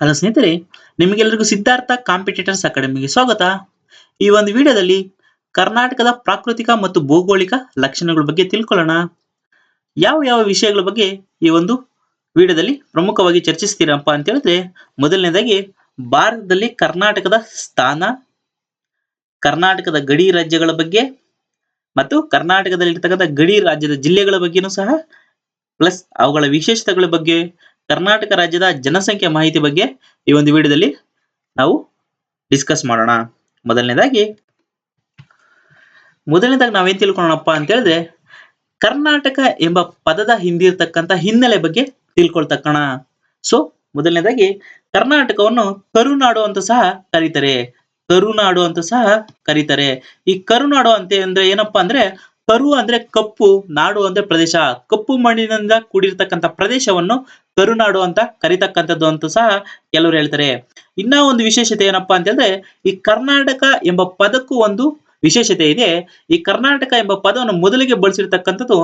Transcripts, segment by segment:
Hello ಸ್ನೇಹಿತರೆ ನಿಮಗೆಲ್ಲರಿಗೂ Siddhartha competitors ಅಕಾಡೆಮಿಗೆ ಸ್ವಾಗತ. ಈ ಒಂದು ವಿಡಿಯೋದಲ್ಲಿ ಕರ್ನಾಟಕದ ಪ್ರಾಕೃತಿಕ ಮತ್ತು ಭೌಗೋಳಿಕ ಲಕ್ಷಣಗಳ ಬಗ್ಗೆ ತಿಳ್ಕೊಳ್ಳೋಣ. ಯಾವ ಯಾವ ವಿಷಯಗಳ ಬಗ್ಗೆ ಈ ಒಂದು ವಿಡಿಯೋದಲ್ಲಿ ಪ್ರಮುಖವಾಗಿ ಚರ್ಚಿಸ್ತೀರಪ್ಪ ಅಂತ ಹೇಳಿದ್ರೆ, ಮೊದಲನೇದಾಗಿ ಭಾರತದಲ್ಲಿ ಕರ್ನಾಟಕದ ಸ್ಥಾನ, ಕರ್ನಾಟಕದ ಗಡಿ ರಾಜ್ಯಗಳ ಬಗ್ಗೆ ಮತ್ತು ಕರ್ನಾಟಕದಲ್ಲಿರ್ತಕ್ಕಂಥ ಗಡಿ ರಾಜ್ಯದ ಜಿಲ್ಲೆಗಳ ಬಗ್ಗೆನೂ ಸಹ, ಪ್ಲಸ್ ಅವುಗಳ ವಿಶೇಷತೆಗಳ ಬಗ್ಗೆ ಕರ್ನಾಟಕ ರಾಜ್ಯದ ಜನಸಂಖ್ಯೆ ಮಾಹಿತಿ ಬಗ್ಗೆ ಈ ಒಂದು ವಿಡಿಯೋದಲ್ಲಿ ನಾವು ಡಿಸ್ಕಸ್ ಮಾಡೋಣ. ಮೊದಲನೇದಾಗಿ ಮೊದಲನೇದಾಗಿ ನಾವೇನ್ ತಿಳ್ಕೊಳ್ಳೋಣಪ್ಪ ಅಂತ ಹೇಳಿದ್ರೆ, ಕರ್ನಾಟಕ ಎಂಬ ಪದದ ಹಿಂದಿರ್ತಕ್ಕಂಥ ಹಿನ್ನೆಲೆ ಬಗ್ಗೆ ತಿಳ್ಕೊಳ್ತಕ್ಕಣ. ಸೊ ಮೊದಲನೇದಾಗಿ, ಕರ್ನಾಟಕವನ್ನು ಕರುನಾಡು ಅಂತ ಸಹ ಕರೀತಾರೆ. ಕರುನಾಡು ಅಂತ ಸಹ ಕರೀತಾರೆ. ಈ ಕರುನಾಡು ಅಂತ ಅಂದ್ರೆ ಏನಪ್ಪಾ ಅಂದ್ರೆ ಕರು ಅಂದ್ರೆ ಕಪ್ಪು, ನಾಡು ಅಂದ್ರೆ ಪ್ರದೇಶ. ಕಪ್ಪು ಮಣ್ಣಿನಿಂದ ಕೂಡಿರ್ತಕ್ಕಂಥ ಪ್ರದೇಶವನ್ನು ಕರುನಾಡು ಅಂತ ಕರಿತಕ್ಕಂಥದ್ದು ಅಂತ ಸಹ ಕೆಲವರು ಹೇಳ್ತಾರೆ. ಇನ್ನ ಒಂದು ವಿಶೇಷತೆ ಏನಪ್ಪಾ ಅಂತಂದ್ರೆ ಈ ಕರ್ನಾಟಕ ಎಂಬ ಪದಕ್ಕೂ ಒಂದು ವಿಶೇಷತೆ ಇದೆ. ಈ ಕರ್ನಾಟಕ ಎಂಬ ಪದವನ್ನು ಮೊದಲಿಗೆ ಬಳಸಿರ್ತಕ್ಕಂಥದ್ದು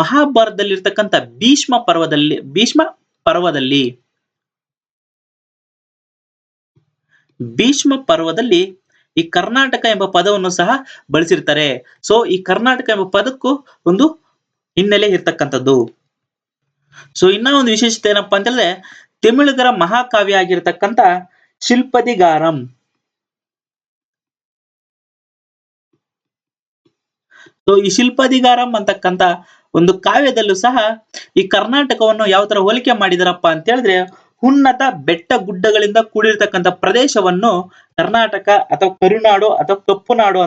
ಮಹಾಭಾರತದಲ್ಲಿರ್ತಕ್ಕಂಥ ಭೀಷ್ಮ ಪರ್ವದಲ್ಲಿ ಭೀಷ್ಮ ಪರ್ವದಲ್ಲಿ. ಭೀಷ್ಮ ಪರ್ವದಲ್ಲಿ ಈ ಕರ್ನಾಟಕ ಎಂಬ ಪದವನ್ನು ಸಹ ಬಳಸಿರ್ತಾರೆ. ಸೊ ಈ ಕರ್ನಾಟಕ ಎಂಬ ಪದಕ್ಕೂ ಒಂದು ಹಿನ್ನೆಲೆ ಇರ್ತಕ್ಕಂಥದ್ದು. ಸೊ ಇನ್ನ ಒಂದು ವಿಶೇಷತೆ ಏನಪ್ಪಾ ಅಂತಂದ್ರೆ ತಮಿಳುಗರ ಮಹಾಕಾವ್ಯ ಆಗಿರ್ತಕ್ಕಂಥ ಶಿಲ್ಪದಿಗಾರಂ. ಸೊ ಈ ಶಿಲ್ಪದಿಗಾರಂ ಅಂತಕ್ಕಂಥ ಒಂದು ಕಾವ್ಯದಲ್ಲೂ ಸಹ ಈ ಕರ್ನಾಟಕವನ್ನು ಯಾವ ತರ ಹೋಲಿಕೆ ಮಾಡಿದಾರಪ್ಪ ಅಂತ ಹೇಳಿದ್ರೆ ಉನ್ನತ ಬೆಟ್ಟ ಗುಡ್ಡಗಳಿಂದ ಕೂಡಿರ್ತಕ್ಕಂಥ ಪ್ರದೇಶವನ್ನು ಕರ್ನಾಟಕ ಅಥವಾ ಕರುನಾಡು ಅಥವಾ ಕಪ್ಪು ನಾಡು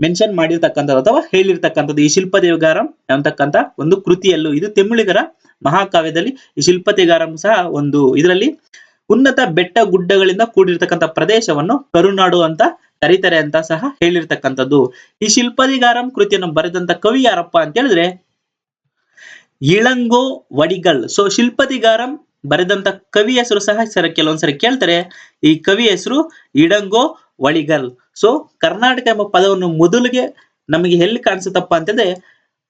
ಮೆನ್ಷನ್ ಮಾಡಿರ್ತಕ್ಕಂಥದ್ದು ಅಥವಾ ಹೇಳಿರ್ತಕ್ಕಂಥದ್ದು ಈ ಶಿಲ್ಪದೇವಗಾರಂ ಅಂತಕ್ಕಂಥ ಒಂದು ಕೃತಿಯಲ್ಲೂ ಇದು ತೆಮ್ಮಿಳಿಗರ ಮಹಾಕಾವ್ಯದಲ್ಲಿ ಈ ಶಿಲ್ಪತಿಗಾರಂ ಸಹ ಒಂದು ಇದರಲ್ಲಿ ಉನ್ನತ ಬೆಟ್ಟ ಗುಡ್ಡಗಳಿಂದ ಕೂಡಿರ್ತಕ್ಕಂಥ ಪ್ರದೇಶವನ್ನು ಕರುನಾಡು ಅಂತ ಕರೀತಾರೆ ಅಂತ ಸಹ ಹೇಳಿರ್ತಕ್ಕಂಥದ್ದು. ಈ ಶಿಲ್ಪದಿಗಾರಂ ಕೃತಿಯನ್ನು ಬರೆದಂತ ಕವಿ ಯಾರಪ್ಪ ಅಂತ ಹೇಳಿದ್ರೆ ಇಳಂಗೋ ವಡಿಗಲ್. ಸೊ ಶಿಲ್ಪದಿಗಾರಂ ಬರೆದಂತ ಕವಿ ಹೆಸರು ಸಹ ಸರ ಕೆಲವೊಂದ್ಸರಿ ಕೇಳ್ತಾರೆ. ಈ ಕವಿ ಹೆಸರು ಇಡಂಗೋ ವಳಿಗಲ್ ಸೊ ಕರ್ನಾಟಕ ಎಂಬ ಪದವನ್ನು ಮೊದಲಿಗೆ ನಮಗೆ ಎಲ್ಲಿ ಕಾಣಿಸುತ್ತಪ್ಪ ಅಂತಂದ್ರೆ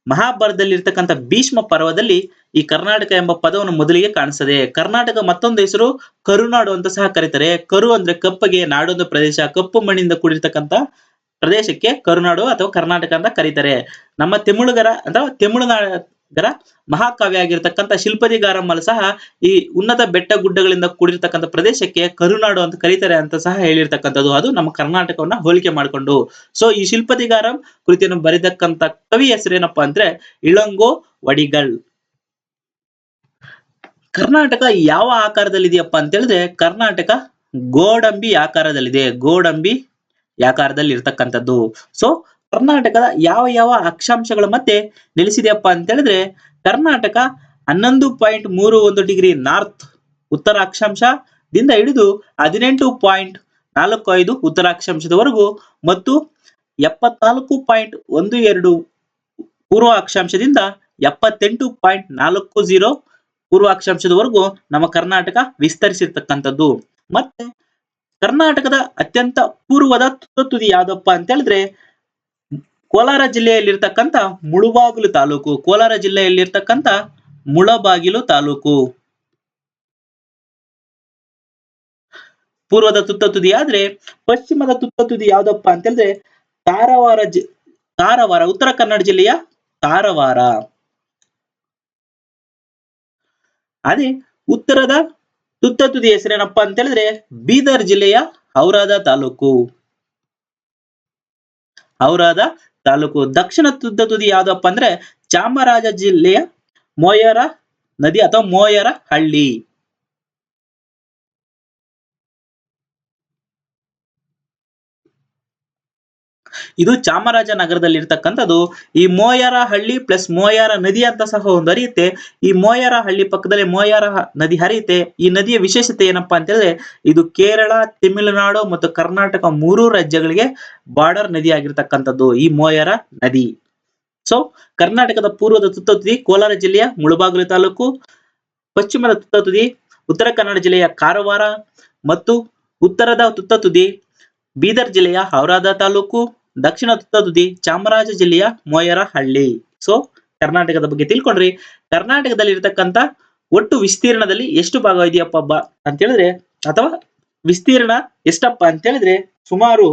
ಮಹಾಭಾರತದಲ್ಲಿ ಇರ್ತಕ್ಕಂಥ ಭೀಷ್ಮ ಪರ್ವದಲ್ಲಿ ಈ ಕರ್ನಾಟಕ ಎಂಬ ಪದವನ್ನು ಮೊದಲಿಗೆ ಕಾಣಿಸ್ತದೆ. ಕರ್ನಾಟಕ ಮತ್ತೊಂದು ಹೆಸರು ಕರುನಾಡು ಅಂತ ಸಹ ಕರೀತಾರೆ. ಕರು ಅಂದ್ರೆ ಕಪ್ಪಗೆ ನಾಡು ಅಂದ್ರೆ ಪ್ರದೇಶ, ಕಪ್ಪು ಮಣ್ಣಿಂದ ಕೂಡಿರ್ತಕ್ಕಂಥ ಪ್ರದೇಶಕ್ಕೆ ಕರುನಾಡು ಅಥವಾ ಕರ್ನಾಟಕ ಅಂತ ಕರೀತಾರೆ. ನಮ್ಮ ತಮಿಳುಗರ ಅಥವಾ ತಮಿಳುನಾಡಗರ ಮಹಾಕಾವ್ಯ ಆಗಿರ್ತಕ್ಕಂಥ ಶಿಲ್ಪದಿಗಾರಮ್ಮಲ್ಲಿ ಸಹ ಈ ಉನ್ನತ ಬೆಟ್ಟ ಗುಡ್ಡಗಳಿಂದ ಕೂಡಿರ್ತಕ್ಕಂಥ ಪ್ರದೇಶಕ್ಕೆ ಕರುನಾಡು ಅಂತ ಕರೀತಾರೆ ಅಂತ ಸಹ ಹೇಳಿರ್ತಕ್ಕಂಥದ್ದು. ಅದು ನಮ್ಮ ಕರ್ನಾಟಕವನ್ನ ಹೋಲಿಕೆ ಮಾಡಿಕೊಂಡು. ಸೊ ಈ ಶಿಲ್ಪದಿಗಾರಂ ಕೃತಿಯನ್ನು ಬರೆದಕ್ಕಂಥ ಕವಿ ಹೆಸರೇನಪ್ಪಾ ಅಂದ್ರೆ ಇಳಂಗೋ ವಡಿಗಲ್ ಕರ್ನಾಟಕ ಯಾವ ಆಕಾರದಲ್ಲಿದೆಯಪ್ಪ ಅಂತ ಹೇಳಿದ್ರೆ ಕರ್ನಾಟಕ ಗೋಡಂಬಿ ಆಕಾರದಲ್ಲಿದೆ. ಗೋಡಂಬಿ ಆಕಾರದಲ್ಲಿ ಇರ್ತಕ್ಕಂಥದ್ದು ಸೊ ಕರ್ನಾಟಕದ ಯಾವ ಯಾವ ಅಕ್ಷಾಂಶಗಳ ಮತ್ತೆ ನೆಲೆಸಿದೆಯಪ್ಪ ಅಂತ ಹೇಳಿದ್ರೆ, ಕರ್ನಾಟಕ ಹನ್ನೊಂದು ಪಾಯಿಂಟ್ ಮೂರು ಒಂದು ಡಿಗ್ರಿ ನಾರ್ತ್ ಉತ್ತರ ಅಕ್ಷಾಂಶದಿಂದ ಹಿಡಿದು ಹದಿನೆಂಟು ಪಾಯಿಂಟ್ ನಾಲ್ಕು ಐದು ಉತ್ತರ ಅಕ್ಷಾಂಶದವರೆಗೂ ಮತ್ತು ಎಪ್ಪತ್ನಾಲ್ಕು ಪಾಯಿಂಟ್ ಒಂದು ಎರಡು ಪೂರ್ವ ಅಕ್ಷಾಂಶದಿಂದ ಎಪ್ಪತ್ತೆಂಟು ಪಾಯಿಂಟ್ ನಾಲ್ಕು ಜೀರೋ ಪೂರ್ವ ಅಕ್ಷಾಂಶದವರೆಗೂ ನಮ್ಮ ಕರ್ನಾಟಕ ವಿಸ್ತರಿಸಿರ್ತಕ್ಕಂಥದ್ದು. ಮತ್ತೆ ಕರ್ನಾಟಕದ ಅತ್ಯಂತ ಪೂರ್ವದ ತುದಿ ಯಾವ್ದಪ್ಪ ಅಂತ ಹೇಳಿದ್ರೆ ಕೋಲಾರ ಜಿಲ್ಲೆಯಲ್ಲಿರ್ತಕ್ಕಂಥ ಮುಳುಬಾಗಿಲು ತಾಲೂಕು, ಕೋಲಾರ ಜಿಲ್ಲೆಯಲ್ಲಿರ್ತಕ್ಕಂಥ ಮುಳಬಾಗಿಲು ತಾಲೂಕು. ಪೂರ್ವದ ತುತ್ತ ತುದಿ ಆದ್ರೆ ಪಶ್ಚಿಮದ ತುತ್ತ ತುದಿ ಯಾವ್ದಪ್ಪ ಅಂತ ಹೇಳಿದ್ರೆ ಕಾರವಾರ ಜಿ ಕಾರವಾರ ಉತ್ತರ ಕನ್ನಡ ಜಿಲ್ಲೆಯ ಕಾರವಾರ ಅದೇ ಉತ್ತರದ ತುತ್ತ ತುದಿ ಹೆಸರೇನಪ್ಪ ಅಂತ ಹೇಳಿದ್ರೆ ಬೀದರ್ ಜಿಲ್ಲೆಯ ಔರಾದ ತಾಲೂಕು. ಔರಾದ ತಾಲೂಕು ದಕ್ಷಿಣ ತುದ್ದ ತುದಿ ಯಾವ್ದಪ್ಪ ಅಂದ್ರೆ ಚಾಮರಾಜ ಜಿಲ್ಲೆಯ ಮೋಯರ ನದಿ ಅಥವಾ ಮೋಯರ ಹಳ್ಳಿ ಇದು ಚಾಮರಾಜನಗರದಲ್ಲಿ ಇರ್ತಕ್ಕಂಥದ್ದು ಈ ಮೋಯರ ಹಳ್ಳಿ ಪ್ಲಸ್ ಮೋಯರ ನದಿ ಅಂತ ಸಹ ಒಂದು ಹರಿಯುತ್ತೆ. ಈ ಮೋಯರ ಹಳ್ಳಿ ಪಕ್ಕದಲ್ಲಿ ಮೋಯರ ನದಿ ಹರಿಯುತ್ತೆ. ಈ ನದಿಯ ವಿಶೇಷತೆ ಏನಪ್ಪಾ ಅಂತ ಹೇಳಿದ್ರೆ, ಇದು ಕೇರಳ, ತಮಿಳುನಾಡು ಮತ್ತು ಕರ್ನಾಟಕ ಮೂರು ರಾಜ್ಯಗಳಿಗೆ ಬಾರ್ಡರ್ ನದಿ ಆಗಿರ್ತಕ್ಕಂಥದ್ದು, ಈ ಮೋಯರ ನದಿ. ಸೊ ಕರ್ನಾಟಕದ ಪೂರ್ವದ ತುತ್ತ ತುದಿ ಕೋಲಾರ ಜಿಲ್ಲೆಯ ಮುಳಬಾಗಿಲು ತಾಲೂಕು, ಪಶ್ಚಿಮದ ತುತ್ತ ತುದಿ ಉತ್ತರ ಕನ್ನಡ ಜಿಲ್ಲೆಯ ಕಾರವಾರ ಮತ್ತು ಉತ್ತರದ ತುತ್ತ ತುದಿ ಬೀದರ್ ಜಿಲ್ಲೆಯ ಹೌರಾದ ತಾಲೂಕು ದಕ್ಷಿಣ ತುದಿ ಚಾಮರಾಜ ಜಿಲ್ಲೆಯ ಮೊಯರಹಳ್ಳಿ. ಸೊ ಕರ್ನಾಟಕದ ಬಗ್ಗೆ ತಿಳ್ಕೊಂಡ್ರಿ. ಕರ್ನಾಟಕದಲ್ಲಿ ಇರತಕ್ಕಂತ ಒಟ್ಟು ವಿಸ್ತೀರ್ಣದಲ್ಲಿ ಎಷ್ಟು ಭಾಗ ಇದೆಯಪ್ಪ ಅಂತ ಹೇಳಿದ್ರೆ, ಅಥವಾ ವಿಸ್ತೀರ್ಣ ಎಷ್ಟಪ್ಪ ಅಂತ ಹೇಳಿದ್ರೆ, ಸುಮಾರು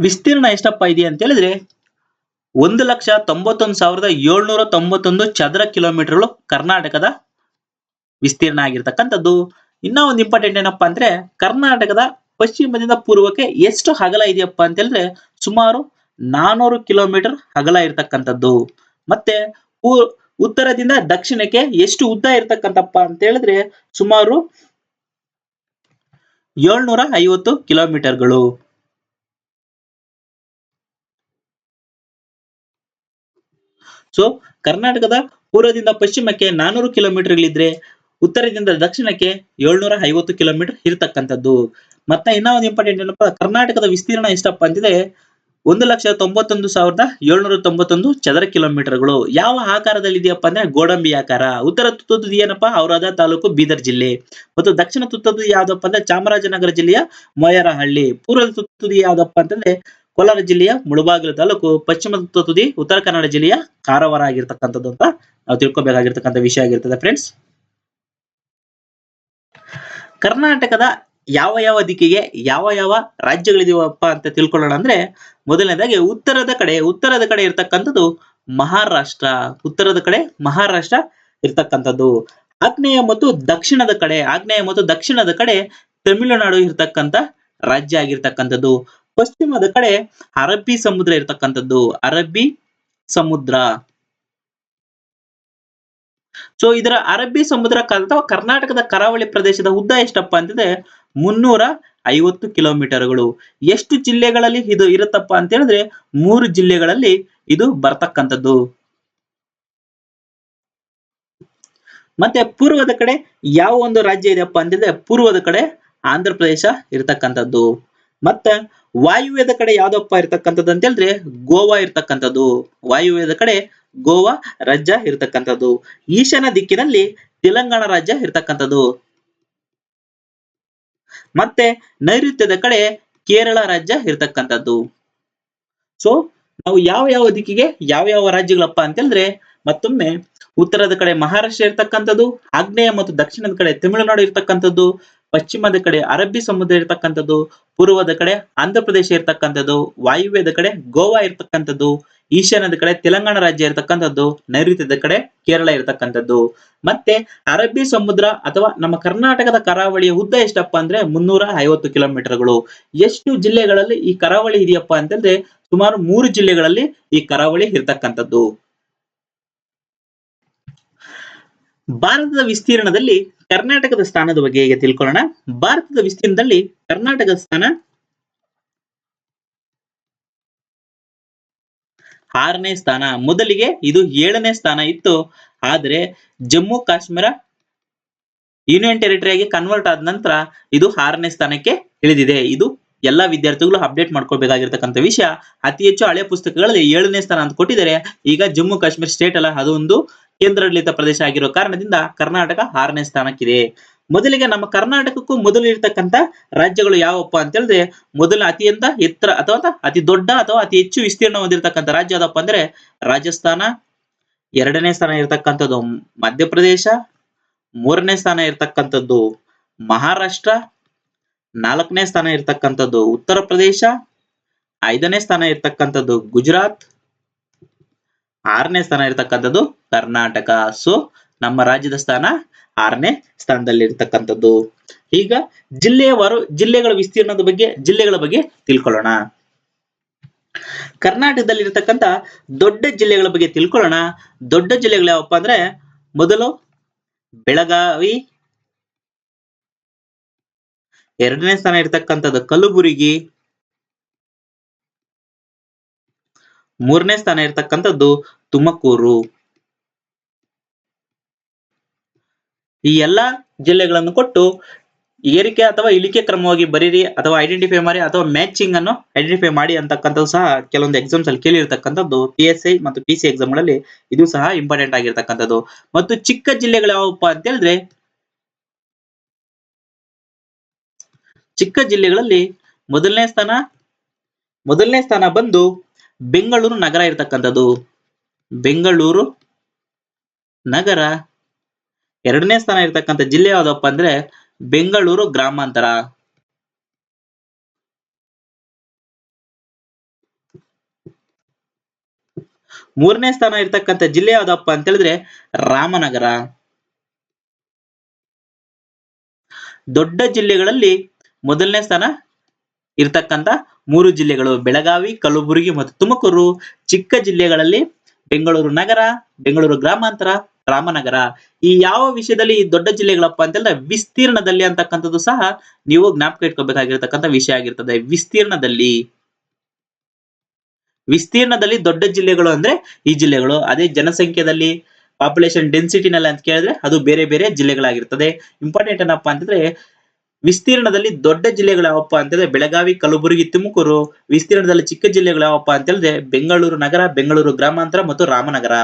ವಿಸ್ತೀರ್ಣ ಎಷ್ಟಪ್ಪ ಇದೆ ಅಂತ ಹೇಳಿದ್ರೆ, ಒಂದು ಲಕ್ಷ ತೊಂಬತ್ತೊಂದು ಸಾವಿರದ ಏಳ್ನೂರ ತೊಂಬತ್ತೊಂದು ಚದರ ಕಿಲೋಮೀಟರ್ಗಳು ಕರ್ನಾಟಕದ ವಿಸ್ತೀರ್ಣ ಆಗಿರ್ತಕ್ಕಂಥದ್ದು. ಇನ್ನ ಒಂದು ಇಂಪಾರ್ಟೆಂಟ್ ಏನಪ್ಪಾ ಅಂದ್ರೆ, ಕರ್ನಾಟಕದ ಪಶ್ಚಿಮದಿಂದ ಪೂರ್ವಕ್ಕೆ ಎಷ್ಟು ಹಗಲ ಇದೆಯಪ್ಪ ಅಂತ ಹೇಳಿದ್ರೆ ಸುಮಾರು ನಾನೂರು ಕಿಲೋಮೀಟರ್ ಹಗಲ ಇರ್ತಕ್ಕಂಥದ್ದು. ಮತ್ತೆ ಉತ್ತರದಿಂದ ದಕ್ಷಿಣಕ್ಕೆ ಎಷ್ಟು ಉದ್ದ ಇರ್ತಕ್ಕಂಥಪ್ಪ ಅಂತ ಹೇಳಿದ್ರೆ ಸುಮಾರು ಏಳ್ನೂರ ಐವತ್ತು ಕಿಲೋಮೀಟರ್ಗಳು. ಸೊ ಕರ್ನಾಟಕದ ಪೂರ್ವದಿಂದ ಪಶ್ಚಿಮಕ್ಕೆ ನಾನೂರು ಕಿಲೋಮೀಟರ್ಗಳಿದ್ರೆ ಉತ್ತರದಿಂದ ದಕ್ಷಿಣಕ್ಕೆ ಏಳ್ನೂರ ಐವತ್ತು ಕಿಲೋಮೀಟರ್ ಇರತಕ್ಕಂಥದ್ದು. ಮತ್ತೆ ಇನ್ನ ಒಂದು ಇಂಪಾರ್ಟೆಂಟ್ ಏನಪ್ಪ ಕರ್ನಾಟಕದ ವಿಸ್ತೀರ್ಣ ಎಷ್ಟಪ್ಪ ಅಂತಿದೆ, ಒಂದು ಲಕ್ಷ ತೊಂಬತ್ತೊಂದು ಸಾವಿರದ ಏಳ್ನೂರ ತೊಂಬತ್ತೊಂದು ಚದರ ಕಿಲೋಮೀಟರ್ಗಳು. ಯಾವ ಆಕಾರದಲ್ಲಿ ಇದೆಯಪ್ಪ ಅಂದ್ರೆ ಗೋಡಂಬಿ ಆಕಾರ. ಉತ್ತರ ತುತ್ತದ್ದು ಏನಪ್ಪಾ? ಔರಾದ ತಾಲೂಕು ಬೀದರ್ ಜಿಲ್ಲೆ. ಮತ್ತು ದಕ್ಷಿಣ ತುತ್ತದ್ದು ಯಾವ್ದಪ್ಪ ಅಂದ್ರೆ ಚಾಮರಾಜನಗರ ಜಿಲ್ಲೆಯ ಮೊಯರಹಳ್ಳಿ. ಪೂರ್ವದ ತುತ್ತದ್ದು ಯಾವ್ದಪ್ಪ ಅಂತಂದ್ರೆ ಕೋಲಾರ ಜಿಲ್ಲೆಯ ಮುಳಬಾಗಿಲು ತಾಲೂಕು, ಪಶ್ಚಿಮ ತುತ್ತುದಿ ಉತ್ತರ ಕನ್ನಡ ಜಿಲ್ಲೆಯ ಕಾರವಾರ ಆಗಿರ್ತಕ್ಕಂಥದ್ದು ಅಂತ ನಾವು ತಿಳ್ಕೊಬೇಕಾಗಿರ್ತಕ್ಕಂಥ ವಿಷಯ ಆಗಿರ್ತದೆ ಫ್ರೆಂಡ್ಸ್ ಕರ್ನಾಟಕದ ಯಾವ ಯಾವ ದಿಕ್ಕಿಗೆ ಯಾವ ಯಾವ ರಾಜ್ಯಗಳಿದೆಯಪ್ಪ ಅಂತ ತಿಳ್ಕೊಳ್ಳೋಣ ಅಂದ್ರೆ ಮೊದಲನೇದಾಗಿ ಉತ್ತರದ ಕಡೆ ಉತ್ತರದ ಕಡೆ ಇರ್ತಕ್ಕಂಥದ್ದು ಮಹಾರಾಷ್ಟ್ರ. ಉತ್ತರದ ಕಡೆ ಮಹಾರಾಷ್ಟ್ರ ಇರ್ತಕ್ಕಂಥದ್ದು. ಆಗ್ನೇಯ ಮತ್ತು ದಕ್ಷಿಣದ ಕಡೆ, ಆಗ್ನೇಯ ಮತ್ತು ದಕ್ಷಿಣದ ಕಡೆ ತಮಿಳುನಾಡು ಇರ್ತಕ್ಕಂಥ ರಾಜ್ಯ ಆಗಿರ್ತಕ್ಕಂಥದ್ದು. ಪಶ್ಚಿಮದ ಕಡೆ ಅರಬ್ಬಿ ಸಮುದ್ರ ಇರ್ತಕ್ಕಂಥದ್ದು. ಅರಬ್ಬಿ ಸಮುದ್ರ. ಸೊ ಇದರ ಅರಬ್ಬಿ ಸಮುದ್ರ ಅಥವಾ ಕರ್ನಾಟಕದ ಕರಾವಳಿ ಪ್ರದೇಶದ ಉದ್ದ ಎಷ್ಟಪ್ಪ ಅಂತಂದ್ರೆ ಮುನ್ನೂರ ಐವತ್ತು ಕಿಲೋಮೀಟರ್ಗಳು. ಎಷ್ಟು ಜಿಲ್ಲೆಗಳಲ್ಲಿ ಇದು ಇರುತ್ತಪ್ಪ ಅಂತ ಹೇಳಿದ್ರೆ ಮೂರು ಜಿಲ್ಲೆಗಳಲ್ಲಿ ಇದು ಬರ್ತಕ್ಕಂಥದ್ದು. ಮತ್ತೆ ಪೂರ್ವದ ಕಡೆ ಯಾವ ಒಂದು ರಾಜ್ಯ ಇದೆಯಪ್ಪ ಅಂತಂದ್ರೆ ಪೂರ್ವದ ಕಡೆ ಆಂಧ್ರ ಪ್ರದೇಶ ಇರತಕ್ಕಂಥದ್ದು. ಮತ್ತೆ ವಾಯುವ್ಯದ ಕಡೆ ಯಾವ್ದಪ್ಪ ಇರ್ತಕ್ಕಂಥದ್ದು ಅಂತ ಹೇಳಿದ್ರೆ ಗೋವಾ ಇರ್ತಕ್ಕಂಥದ್ದು. ವಾಯುವ್ಯದ ಕಡೆ ಗೋವಾ ರಾಜ್ಯ ಇರ್ತಕ್ಕಂಥದ್ದು. ಈಶಾನ್ಯ ದಿಕ್ಕಿನಲ್ಲಿ ತೆಲಂಗಾಣ ರಾಜ್ಯ ಇರ್ತಕ್ಕಂಥದ್ದು. ಮತ್ತೆ ನೈಋತ್ಯದ ಕಡೆ ಕೇರಳ ರಾಜ್ಯ ಇರ್ತಕ್ಕಂಥದ್ದು. ಸೊ ನಾವು ಯಾವ ಯಾವ ದಿಕ್ಕಿಗೆ ಯಾವ ಯಾವ ರಾಜ್ಯಗಳಪ್ಪ ಅಂತಂದ್ರೆ ಮತ್ತೊಮ್ಮೆ ಉತ್ತರದ ಕಡೆ ಮಹಾರಾಷ್ಟ್ರ ಇರ್ತಕ್ಕಂಥದ್ದು, ಆಗ್ನೇಯ ಮತ್ತು ದಕ್ಷಿಣದ ಕಡೆ ತಮಿಳುನಾಡು ಇರ್ತಕ್ಕಂಥದ್ದು, ಪಶ್ಚಿಮದ ಕಡೆ ಅರಬ್ಬಿ ಸಮುದ್ರ ಇರ್ತಕ್ಕಂಥದ್ದು, ಪೂರ್ವದ ಕಡೆ ಆಂಧ್ರ ಪ್ರದೇಶ ಇರ್ತಕ್ಕಂಥದ್ದು, ವಾಯುವ್ಯದ ಕಡೆ ಗೋವಾ ಇರ್ತಕ್ಕಂಥದ್ದು ಈಶಾನ್ಯದ ಕಡೆ ತೆಲಂಗಾಣ ರಾಜ್ಯ ಇರತಕ್ಕಂಥದ್ದು, ನೈಋತ್ಯದ ಕಡೆ ಕೇರಳ ಇರತಕ್ಕಂಥದ್ದು. ಮತ್ತೆ ಅರಬ್ಬಿ ಸಮುದ್ರ ಅಥವಾ ನಮ್ಮ ಕರ್ನಾಟಕದ ಕರಾವಳಿಯ ಉದ್ದ ಎಷ್ಟಪ್ಪ ಅಂದ್ರೆ ಮುನ್ನೂರ ಐವತ್ತು ಕಿಲೋಮೀಟರ್ಗಳು. ಎಷ್ಟು ಜಿಲ್ಲೆಗಳಲ್ಲಿ ಈ ಕರಾವಳಿ ಇದೆಯಪ್ಪ ಅಂತಂದ್ರೆ ಸುಮಾರು ಮೂರು ಜಿಲ್ಲೆಗಳಲ್ಲಿ ಈ ಕರಾವಳಿ ಇರ್ತಕ್ಕಂಥದ್ದು. ಭಾರತದ ವಿಸ್ತೀರ್ಣದಲ್ಲಿ ಕರ್ನಾಟಕದ ಸ್ಥಾನದ ಬಗ್ಗೆ ಈಗ ತಿಳ್ಕೊಳ್ಳೋಣ. ಭಾರತದ ವಿಸ್ತೀರ್ಣದಲ್ಲಿ ಕರ್ನಾಟಕದ ಸ್ಥಾನ ಆರನೇ ಸ್ಥಾನ. ಮೊದಲಿಗೆ ಇದು ಏಳನೇ ಸ್ಥಾನ ಇತ್ತು. ಆದರೆ ಜಮ್ಮು ಕಾಶ್ಮೀರ ಯೂನಿಯನ್ ಟೆರಿಟರಿಯಾಗಿ ಕನ್ವರ್ಟ್ ಆದ ನಂತರ ಇದು ಆರನೇ ಸ್ಥಾನಕ್ಕೆ ಇಳಿದಿದೆ. ಇದು ಎಲ್ಲಾ ವಿದ್ಯಾರ್ಥಿಗಳು ಅಪ್ಡೇಟ್ ಮಾಡ್ಕೋಬೇಕಾಗಿರ್ತಕ್ಕಂಥ ವಿಷಯ. ಅತಿ ಹೆಚ್ಚು ಹಳೆ ಪುಸ್ತಕಗಳಲ್ಲಿ ಏಳನೇ ಸ್ಥಾನ ಅಂತ ಕೊಟ್ಟಿದ್ದಾರೆ. ಈಗ ಜಮ್ಮು ಕಾಶ್ಮೀರ ಸ್ಟೇಟ್ ಅಲ್ಲ, ಅದು ಒಂದು ಕೇಂದ್ರಾಡಳಿತ ಪ್ರದೇಶ ಆಗಿರೋ ಕಾರಣದಿಂದ ಕರ್ನಾಟಕ ಆರನೇ ಸ್ಥಾನಕ್ಕಿದೆ. ಮೊದಲಿಗೆ ನಮ್ಮ ಕರ್ನಾಟಕಕ್ಕೂ ಮೊದಲು ಇರ್ತಕ್ಕಂಥ ರಾಜ್ಯಗಳು ಯಾವಪ್ಪ ಅಂತ ಹೇಳಿದ್ರೆ ಮೊದಲ ಅತಿಯಂತ ಎತ್ತರ ಅಥವಾ ಅತಿ ದೊಡ್ಡ ಅಥವಾ ಅತಿ ಹೆಚ್ಚು ವಿಸ್ತೀರ್ಣ ಹೊಂದಿರತಕ್ಕಂಥ ರಾಜ್ಯ ಯಾವ್ದಪ್ಪ ಅಂದ್ರೆ ರಾಜಸ್ಥಾನ. ಎರಡನೇ ಸ್ಥಾನ ಇರತಕ್ಕಂಥದ್ದು ಮಧ್ಯಪ್ರದೇಶ. ಮೂರನೇ ಸ್ಥಾನ ಇರತಕ್ಕಂಥದ್ದು ಮಹಾರಾಷ್ಟ್ರ. ನಾಲ್ಕನೇ ಸ್ಥಾನ ಇರತಕ್ಕಂಥದ್ದು ಉತ್ತರ ಪ್ರದೇಶ. ಐದನೇ ಸ್ಥಾನ ಇರತಕ್ಕಂಥದ್ದು ಗುಜರಾತ್. ಆರನೇ ಸ್ಥಾನ ಇರತಕ್ಕಂಥದ್ದು ಕರ್ನಾಟಕ. ಸೊ ನಮ್ಮ ರಾಜ್ಯದ ಸ್ಥಾನ ಆರನೇ ಸ್ಥಾನದಲ್ಲಿ ಇರ್ತಕ್ಕಂಥದ್ದು ಈಗ ಜಿಲ್ಲೆಯವರು ಜಿಲ್ಲೆಗಳ ವಿಸ್ತೀರ್ಣದ ಬಗ್ಗೆ, ಜಿಲ್ಲೆಗಳ ಬಗ್ಗೆ ತಿಳ್ಕೊಳ್ಳೋಣ. ಕರ್ನಾಟಕದಲ್ಲಿ ಇರತಕ್ಕಂತ ದೊಡ್ಡ ಜಿಲ್ಲೆಗಳ ಬಗ್ಗೆ ತಿಳ್ಕೊಳ್ಳೋಣ. ದೊಡ್ಡ ಜಿಲ್ಲೆಗಳು ಯಾವಪ್ಪ ಅಂದ್ರೆ ಮೊದಲು ಬೆಳಗಾವಿ, ಎರಡನೇ ಸ್ಥಾನ ಇರತಕ್ಕಂಥದ್ದು ಕಲಬುರಗಿ, ಮೂರನೇ ಸ್ಥಾನ ಇರತಕ್ಕಂಥದ್ದು ತುಮಕೂರು. ಈ ಎಲ್ಲಾ ಜಿಲ್ಲೆಗಳನ್ನು ಕೊಟ್ಟು ಏರಿಕೆ ಅಥವಾ ಇಳಿಕೆ ಕ್ರಮವಾಗಿ ಬರೀರಿ ಅಥವಾ ಐಡೆಂಟಿಫೈ ಮಾಡಿ ಅಥವಾ ಮ್ಯಾಚಿಂಗ್ ಅನ್ನು ಐಡೆಂಟಿಫೈ ಮಾಡಿ ಅಂತಕ್ಕಂಥದ್ದು ಸಹ ಕೆಲವೊಂದು ಎಕ್ಸಾಮ್ಸ್ ಅಲ್ಲಿ ಕೇಳಿರ್ತಕ್ಕಂಥದ್ದು. ಪಿ ಎಸ್ ಐ ಮತ್ತು ಪಿ ಸಿ ಎಕ್ಸಾಮ್ಗಳಲ್ಲಿ ಇದು ಸಹ ಇಂಪಾರ್ಟೆಂಟ್ ಆಗಿರ್ತಕ್ಕಂಥದ್ದು. ಮತ್ತು ಚಿಕ್ಕ ಜಿಲ್ಲೆಗಳು ಯಾವಪ್ಪ ಅಂತ ಹೇಳಿದ್ರೆ, ಚಿಕ್ಕ ಜಿಲ್ಲೆಗಳಲ್ಲಿ ಮೊದಲನೇ ಸ್ಥಾನ ಮೊದಲನೇ ಸ್ಥಾನ ಬಂದು ಬೆಂಗಳೂರು ನಗರ ಇರ್ತಕ್ಕಂಥದ್ದು. ಬೆಂಗಳೂರು ನಗರ. ಎರಡನೇ ಸ್ಥಾನ ಇರ್ತಕ್ಕಂಥ ಜಿಲ್ಲೆ ಯಾವ್ದಪ್ಪ ಅಂದ್ರೆ ಬೆಂಗಳೂರು ಗ್ರಾಮಾಂತರ. ಮೂರನೇ ಸ್ಥಾನ ಇರ್ತಕ್ಕಂಥ ಜಿಲ್ಲೆ ಯಾವ್ದಪ್ಪ ಅಂತ ಹೇಳಿದ್ರೆ ರಾಮನಗರ. ದೊಡ್ಡ ಜಿಲ್ಲೆಗಳಲ್ಲಿ ಮೊದಲನೇ ಸ್ಥಾನ ಇರ್ತಕ್ಕಂಥ ಮೂರು ಜಿಲ್ಲೆಗಳು ಬೆಳಗಾವಿ, ಕಲಬುರಗಿ ಮತ್ತು ತುಮಕೂರು. ಚಿಕ್ಕ ಜಿಲ್ಲೆಗಳಲ್ಲಿ ಬೆಂಗಳೂರು ನಗರ, ಬೆಂಗಳೂರು ಗ್ರಾಮಾಂತರ ರಾಮನಗರ. ಈ ಯಾವ ವಿಷಯದಲ್ಲಿ ಈ ದೊಡ್ಡ ಜಿಲ್ಲೆಗಳಪ್ಪ ಅಂತಂದ್ರೆ ವಿಸ್ತೀರ್ಣದಲ್ಲಿ ಅಂತಕ್ಕಂಥದ್ದು ಸಹ ನೀವು ಜ್ಞಾಪಕ ಇಟ್ಕೋಬೇಕಾಗಿರ್ತಕ್ಕಂಥ ವಿಷಯ ಆಗಿರ್ತದೆ. ವಿಸ್ತೀರ್ಣದಲ್ಲಿ. ವಿಸ್ತೀರ್ಣದಲ್ಲಿ ದೊಡ್ಡ ಜಿಲ್ಲೆಗಳು ಅಂದ್ರೆ ಈ ಜಿಲ್ಲೆಗಳು. ಅದೇ ಜನಸಂಖ್ಯೆದಲ್ಲಿ ಪಾಪ್ಯುಲೇಷನ್ ಡೆನ್ಸಿಟಿನಲ್ಲಿ ಅಂತ ಕೇಳಿದ್ರೆ ಅದು ಬೇರೆ ಬೇರೆ ಜಿಲ್ಲೆಗಳಾಗಿರ್ತದೆ. ಇಂಪಾರ್ಟೆಂಟ್ ಏನಪ್ಪಾ ಅಂತಂದ್ರೆ ವಿಸ್ತೀರ್ಣದಲ್ಲಿ ದೊಡ್ಡ ಜಿಲ್ಲೆಗಳು ಯಾವಪ್ಪ ಅಂತಂದ್ರೆ ಬೆಳಗಾವಿ, ಕಲಬುರಗಿ, ತುಮಕೂರು. ವಿಸ್ತೀರ್ಣದಲ್ಲಿ ಚಿಕ್ಕ ಜಿಲ್ಲೆಗಳು ಯಾವಪ್ಪ ಅಂತ ಹೇಳಿದ್ರೆ ಬೆಂಗಳೂರು ನಗರ, ಬೆಂಗಳೂರು ಗ್ರಾಮಾಂತರ ಮತ್ತು ರಾಮನಗರ.